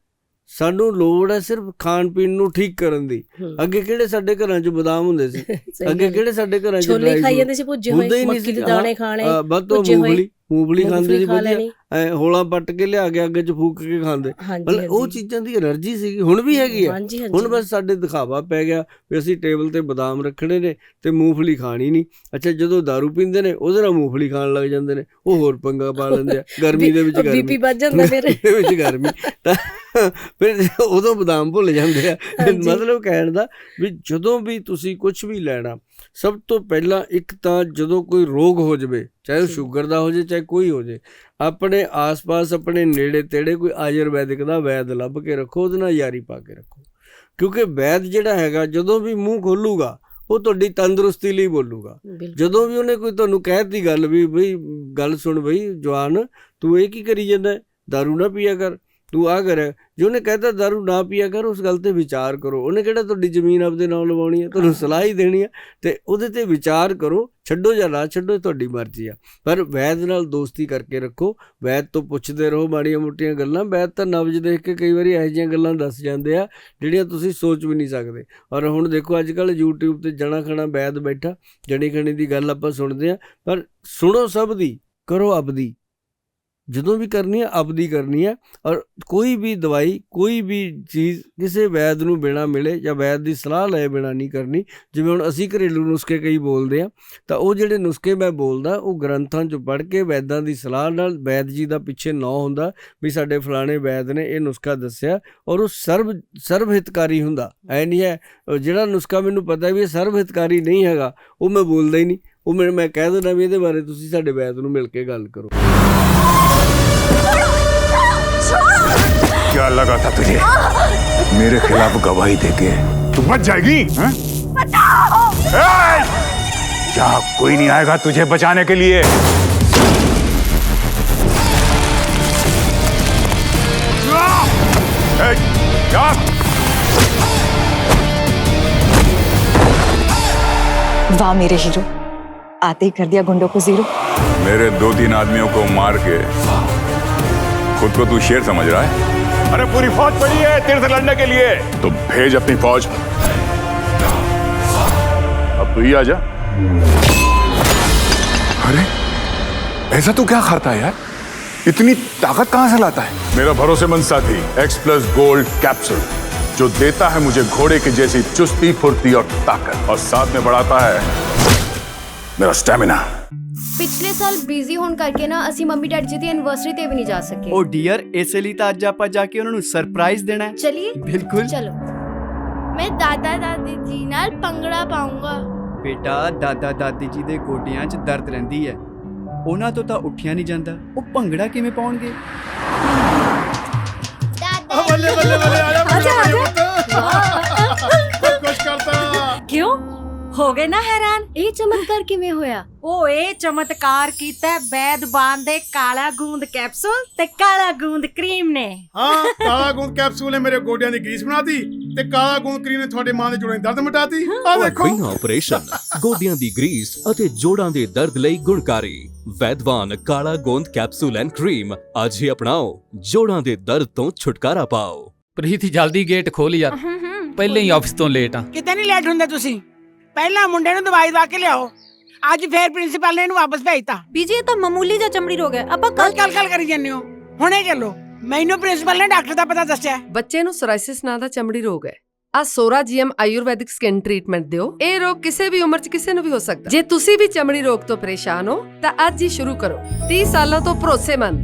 ਸਾਨੂੰ ਲੋੜ ਹੈ ਸਿਰਫ ਖਾਣ ਪੀਣ ਨੂੰ ਠੀਕ ਕਰਨ ਦੀ। ਅੱਗੇ ਕਿਹੜੇ ਸਾਡੇ ਘਰਾਂ 'ਚ ਬਦਾਮ ਹੁੰਦੇ ਸੀ? ਅੱਗੇ। ਕਿਹੜੇ ਸਾਡੇ ਘਰਾਂ 'ਚ ਛੋਲੇ ਖਾਈ? ਜਾਂਦੇ ਸੀ ਭੁੱਜੇ ਹੋਏ ਮੱਕੀ ਦੇ ਦਾਣੇ ਖਾਣੇ ਵੱਧ ਤੋਂ ਮੂੰਗਫਲੀ। ਖਾਂਦੇ ਸੀ ਵਧੀਆ। ਐ ਹੋਲਾ ਪੱਟ ਕੇ ਲਿਆ ਕੇ ਅੱਗੇ ਚ ਫੂਕ ਕੇ ਖਾਂਦੇ। ਮਤਲਬ ਉਹ ਚੀਜ਼ਾਂ ਦੀ એનર્ਜੀ ਸੀਗੀ ਹੁਣ ਵੀ ਹੈਗੀ ਆ। ਹੁਣ ਬਸ ਸਾਡੇ ਦਿਖਾਵਾ ਪੈ ਗਿਆ ਵੀ ਅਸੀਂ ਟੇਬਲ ਤੇ ਬਦਾਮ ਰੱਖਣੇ ਨੇ ਤੇ ਮੂੰਗਫਲੀ ਖਾਣੀ ਨਹੀਂ। ਅੱਛਾ ਜਦੋਂ दारू ਪੀਂਦੇ ਨੇ ਉਹਦੇ ਨਾਲ ਮੂੰਗਫਲੀ ਖਾਣ ਲੱਗ ਜਾਂਦੇ ਨੇ। ਉਹ ਹੋਰ ਪੰਗਾ ਪਾ ਲੈਂਦੇ ਆ। ਗਰਮੀ ਦੇ ਵਿੱਚ ਗਰਮੀ। ਬੀਪੀ ਵੱਧ ਜਾਂਦਾ ਫਿਰ। ਦੇ ਵਿੱਚ ਗਰਮੀ। ਤਾਂ ਫਿਰ ਉਦੋਂ ਬਦਾਮ ਭੁੱਲ ਜਾਂਦੇ ਆ। ਮਤਲਬ ਕਹਿਣ ਦਾ ਵੀ ਜਦੋਂ ਵੀ ਤੁਸੀਂ ਕੁਝ ਵੀ ਲੈਣਾ ਸਭ ਤੋਂ ਪਹਿਲਾਂ ਇੱਕ ਤਾਂ ਜਦੋਂ ਕੋਈ ਰੋਗ ਹੋ ਜਵੇ ਚਾਹੇ ਸ਼ੂਗਰ ਦਾ ਹੋ ਜੇ ਚਾਹੇ ਕੋਈ ਹੋ ਜੇ ਆਪਣੇ ਆਸ-ਪਾਸ ਆਪਣੇ ਨੇੜੇ ਤੇੜੇ ਕੋਈ ਆਯੁਰਵੈਦਿਕ ਦਾ ਵੈਦ ਲੱਭ ਕੇ ਰੱਖੋ ਉਹਦੇ ਨਾਲ ਯਾਰੀ ਪਾ ਕੇ ਰੱਖੋ। ਕਿਉਂਕਿ ਵੈਦ ਜਿਹੜਾ ਹੈਗਾ ਜਦੋਂ ਵੀ ਮੂੰਹ ਖੋਲੂਗਾ ਉਹ ਤੁਹਾਡੀ ਤੰਦਰੁਸਤੀ ਲਈ ਬੋਲੂਗਾ। ਜਦੋਂ ਵੀ ਉਹਨੇ ਕੋਈ ਤੁਹਾਨੂੰ ਕਹਿਤੀ ਗੱਲ ਵੀ ਬਈ ਗੱਲ ਸੁਣ ਬਈ ਜਵਾਨ ਤੂੰ ਇਹ ਕੀ ਕਰੀ ਜਾਂਦਾ दारू ਨਾ ਪੀਆ ਕਰ। ਤੂੰ ਆ ਕਰ, ਜੇ ਉਹਨੇ ਕਹਿਤਾ दारू ਨਾ ਪੀਆ ਕਰ, ਉਸ ਗੱਲ ਤੇ ਵਿਚਾਰ ਕਰੋ। ਉਹਨੇ ਕਿਹੜਾ ਤੁਹਾਡੀ ਜ਼ਮੀਨ ਆਪਦੇ ਨਾਮ ਲਵਾਉਣੀ ਹੈ ਤੁਹਾਨੂੰ ਸਲਾਹ ਹੀ ਦੇਣੀ ਹੈ ਤੇ ਉਹਦੇ ਤੇ ਵਿਚਾਰ ਕਰੋ, ਛੱਡੋ ਜਾਂ ਨਾ ਛੱਡੋ ਤੁਹਾਡੀ ਮਰਜ਼ੀ ਆ। ਪਰ ਵੈਦ ਨਾਲ ਦੋਸਤੀ ਕਰਕੇ ਰੱਖੋ। ਵੈਦ ਤੋਂ ਪੁੱਛਦੇ ਰਹੋ ਮਾੜੀਆਂ ਮੋਟੀਆਂ ਗੱਲਾਂ। ਵੈਦ ਤਾਂ ਨਬਜ ਦੇਖ ਕੇ ਕਈ ਵਾਰੀ ਇਹੋ ਜਿਹੀਆਂ ਗੱਲਾਂ ਦੱਸ ਜਾਂਦੇ ਆ, ਜਿਹੜੀਆਂ ਤੁਸੀਂ ਸੋਚ ਵੀ ਨਹੀਂ ਸਕਦੇ। ਔਰ ਹੁਣ ਦੇਖੋ ਅੱਜ ਕੱਲ YouTube ਤੇ ਜਣਾ ਖਣਾ ਵੈਦ ਬੈਠਾ। ਜਣੀ ਖਣੀ ਦੀ ਗੱਲ ਆਪਾਂ ਸੁਣਦੇ ਆ। ਪਰ ਸੁਣੋ ਸਭ ਦੀ, ਕਰੋ ਆਪਦੀ। ਜਦੋਂ ਵੀ ਕਰਨੀ ਹੈ ਆਪਦੀ ਕਰਨੀ ਹੈ ਔਰ ਕੋਈ ਵੀ ਦਵਾਈ, ਕੋਈ ਵੀ ਚੀਜ਼ ਕਿਸੇ ਵੈਦ ਨੂੰ ਬਿਨਾ ਮਿਲੇ ਜਾਂ ਵੈਦ ਦੀ ਸਲਾਹ ਲਏ ਬਿਨਾ ਨਹੀਂ ਕਰਨੀ, ਜਿਵੇਂ ਹੁਣ ਅਸੀਂ ਘਰੇਲੂ ਨੁਸਖੇ ਕਈ ਬੋਲਦੇ ਆ ਤਾਂ ਉਹ ਜਿਹੜੇ ਨੁਸਖੇ ਮੈਂ ਬੋਲਦਾ, ਉਹ ਗ੍ਰੰਥਾਂ 'ਚ ਪੜ੍ਹ ਕੇ ਵੈਦਾਂ ਦੀ ਸਲਾਹ ਨਾਲ ਵੈਦ ਜੀ ਦਾ ਪਿੱਛੇ ਨਾਂ ਹੁੰਦਾ ਵੀ ਸਾਡੇ ਫਲਾਣੇ ਵੈਦ ਨੇ ਇਹ ਨੁਸਖਾ ਦੱਸਿਆ ਔਰ ਉਹ ਸਰਬ ਸਰਬ ਹਿਤਕਾਰੀ ਹੁੰਦਾ। ਐ ਨਹੀਂ ਹੈ ਜਿਹੜਾ ਨੁਸਖਾ ਮੈਨੂੰ ਪਤਾ ਵੀ ਇਹ ਸਰਬ ਹਿਤਕਾਰੀ ਨਹੀਂ ਹੈਗਾ, ਉਹ ਮੈਂ ਬੋਲਦਾ ਹੀ ਨਹੀਂ। ਉਹ ਮੈਂ ਮੈਂ ਕਹਿ ਦਿੰਦਾ ਵੀ ਇਹਦੇ ਬਾਰੇ ਤੁਸੀਂ ਸਾਡੇ ਵੈਦ ਨੂੰ ਮਿਲ ਕੇ ਗੱਲ ਕਰੋ। क्या लगा था तुझे? मेरे खिलाफ गवाही देके। तू बच जाएगी हैं? यहाँ कोई नहीं आएगा तुझे बचाने के लिए? वाह मेरे हीरो आते ही कर दिया गुंडों को ज़ीरो। मेरे दो तीन आदमियों को मार के। खुद को तू शेर समझ रहा है? अरे पूरी फौज पड़ी है तेरे से लड़ने के लिए। तो भेज अपनी फौज। अब तू ही आ जा। अरे ऐसा तू क्या खाता है यार? इतनी ताकत कहाँ से लाता है? मेरा भरोसेमंद साथी एक्स प्लस गोल्ड कैप्सूल जो देता है मुझे घोड़े की जैसी चुस्ती फुर्ती और ताकत और साथ में बढ़ाता है मेरा स्टेमिना ਪਿਛਲੇ ਸਾਲ ਬਿਜ਼ੀ ਹੋਣ ਕਰਕੇ ਨਾ ਅਸੀਂ ਮੰਮੀ ਡੈਡੀ ਜੀ ਦੀ ਐਨਵਰਸਰੀ ਤੇ ਵੀ ਨਹੀਂ ਜਾ ਸਕੇ। ਉਹ ਡੀਅਰ ਇਸੇ ਲਈ ਤਾਂ ਅੱਜ ਆਪਾਂ ਜਾ ਕੇ ਉਹਨਾਂ ਨੂੰ ਸਰਪ੍ਰਾਈਜ਼ ਦੇਣਾ ਹੈ। ਚਲਿਏ। ਬਿਲਕੁਲ। ਚਲੋ। ਮੈਂ ਦਾਦਾ ਦਾਦੀ ਜੀ ਨਾਲ ਪੰਗੜਾ ਪਾਉਂਗਾ। ਬੇਟਾ ਦਾਦਾ ਦਾਦੀ ਜੀ ਦੇ ਗੋਡਿਆਂ 'ਚ ਦਰਦ ਰਹਿੰਦੀ ਹੈ। ਉਹਨਾਂ ਤੋਂ ਤਾਂ ਉੱਠਿਆ ਨਹੀਂ ਜਾਂਦਾ। ਉਹ ਭੰਗੜਾ ਕਿਵੇਂ ਪਾਉਣਗੇ? ਦਾਦਾ ਬੱਲੇ ਬੱਲੇ ਬੱਲੇ ਆ ਜਾ ਬੱਲੇ ਹੋ ਗਏ ਨਾ ਹੈਰਾਨ? ਇਹ ਚਮਤਕਾਰ ਕਿਵੇਂ ਹੋਇਆ? ਉਹ ਇਹ ਚਮਤਕਾਰ ਕੀਤਾ ਵੈਦਵਾਨ ਦੇ ਕਾਲਾ ਗੂੰਦ ਕੈਪਸੂਲ ਤੇ ਕਾਲਾ ਗੂੰਦ ਕਰੀਮ ਨੇ। ਹਾਂ ਕਾਲਾ ਗੂੰਦ ਕੈਪਸੂਲ ਨੇ ਮੇਰੇ ਗੋਡਿਆਂ ਦੀ ਗਰੀਸ ਬਣਾਤੀ ਤੇ ਕਾਲਾ ਗੂੰਦ ਕਰੀਮ ਨੇ ਤੁਹਾਡੇ ਮਾਂ ਦੇ ਜੋੜਾਂ ਦੀ ਦਰਦ ਮਿਟਾਤੀ। ਆ ਦੇਖੋ। ਬਿਨਾਂ ਆਪਰੇਸ਼ਨ ਗੋਡਿਆਂ ਦੀ ਗਰੀਸ ਅਤੇ ਜੋੜਾਂ ਦੇ ਦਰਦ ਲਈ ਗੁਣਕਾਰੀ। ਵੈਦਵਾਨ ਕਾਲਾ ਗੋਂਦ ਕੈਪਸੂਲ ਐਂਡ ਕਰੀਮ ਅੱਜ ਹੀ ਅਪਣਾਓ। ਜੋੜਾਂ ਦੇ ਦਰਦ ਤੋਂ ਛੁਟਕਾਰਾ ਪਾਓ। ਪ੍ਰੀਤੀ ਜਲਦੀ ਗੇਟ ਖੋਲ ਯਾਰ। ਪਹਿਲਾਂ ਹੀ ਆਫਿਸ ਤੋਂ ਲੇਟ ਆ। ਕਿਤੇ ਨਹੀਂ ਲੇਟ ਹੁੰਦੇ ਤੁਸੀਂ? ਪਹਿਲਾਂ ਮੁੰਡੇ ਨੂੰ ਦਵਾਈ ਦਵਾ ਕੇ ਲਿਆਓ। ਅੱਜ ਫੇਰ ਪ੍ਰਿੰਸੀਪਲ ਨੇ ਇਹਨੂੰ ਵਾਪਸ ਭੇਜਤਾ। ਬੀਜੀ ਇਹ ਤਾਂ ਮਾਮੂਲੀ ਜਿਹਾ ਚਮੜੀ ਰੋਗ ਹੈ। ਆਪਾਂ ਕੱਲ ਕੱਲ ਕੱਲ ਕਰੀ ਜਾਂਦੇ ਹੋ। ਹੁਣੇ ਚੱਲੋ। ਮੈਨੂੰ ਪ੍ਰਿੰਸੀਪਲ ਨੇ ਡਾਕਟਰ ਦਾ ਪਤਾ ਦੱਸਿਆ। ਬੱਚੇ ਨੂੰ ਸੋਰਾਇਸਿਸ ਨਾਂ ਦਾ ਚਮੜੀ ਰੋਗ ਹੈ। ਆ Psora GM Ayurvedic skin treatment ਦਿਓ। ਇਹ ਰੋਗ ਕਿਸੇ ਵੀ ਉਮਰ 'ਚ ਕਿਸੇ ਨੂੰ ਵੀ ਹੋ ਸਕਦਾ। ਜੇ ਤੁਸੀਂ ਵੀ ਚਮੜੀ ਰੋਗ ਤੋਂ ਪਰੇਸ਼ਾਨ ਹੋ ਤਾਂ ਅੱਜ ਹੀ ਸ਼ੁਰੂ ਕਰੋ। 30 ਸਾਲਾਂ ਤੋਂ ਭਰੋਸੇਮੰਦ।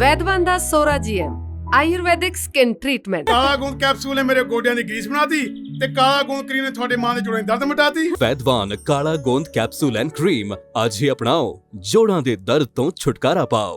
ਵੈਦਵਾਨ ਦਾ Psora GM. Ayurvedic skin treatment ਕਾਲਾ ਗੂੰਦ ਕੈਪਸੂਲ ਨੇ ਮੇਰੇ ਗੋਡਿਆਂ ਦੀ ਗਰੀਸ ਬਣਾਤੀ ਤੇ ਕਾਲਾ ਗੂੰਦ ਕਰੀਮ ਨੇ ਤੁਹਾਡੇ ਮਾਂ ਦੇ ਜੋੜਾਂ ਦੀ ਦਰਦ ਮਿਟਾਤੀ। ਵੈਦਵਾਨ ਕਾਲਾ ਗੋਂਦ ਕੈਪਸੂਲ ਐਂਡ ਕਰੀਮ ਅੱਜ ਹੀ ਅਪਣਾਓ। ਜੋੜਾਂ ਦੇ ਦਰਦ ਤੋਂ ਛੁਟਕਾਰਾ ਪਾਓ।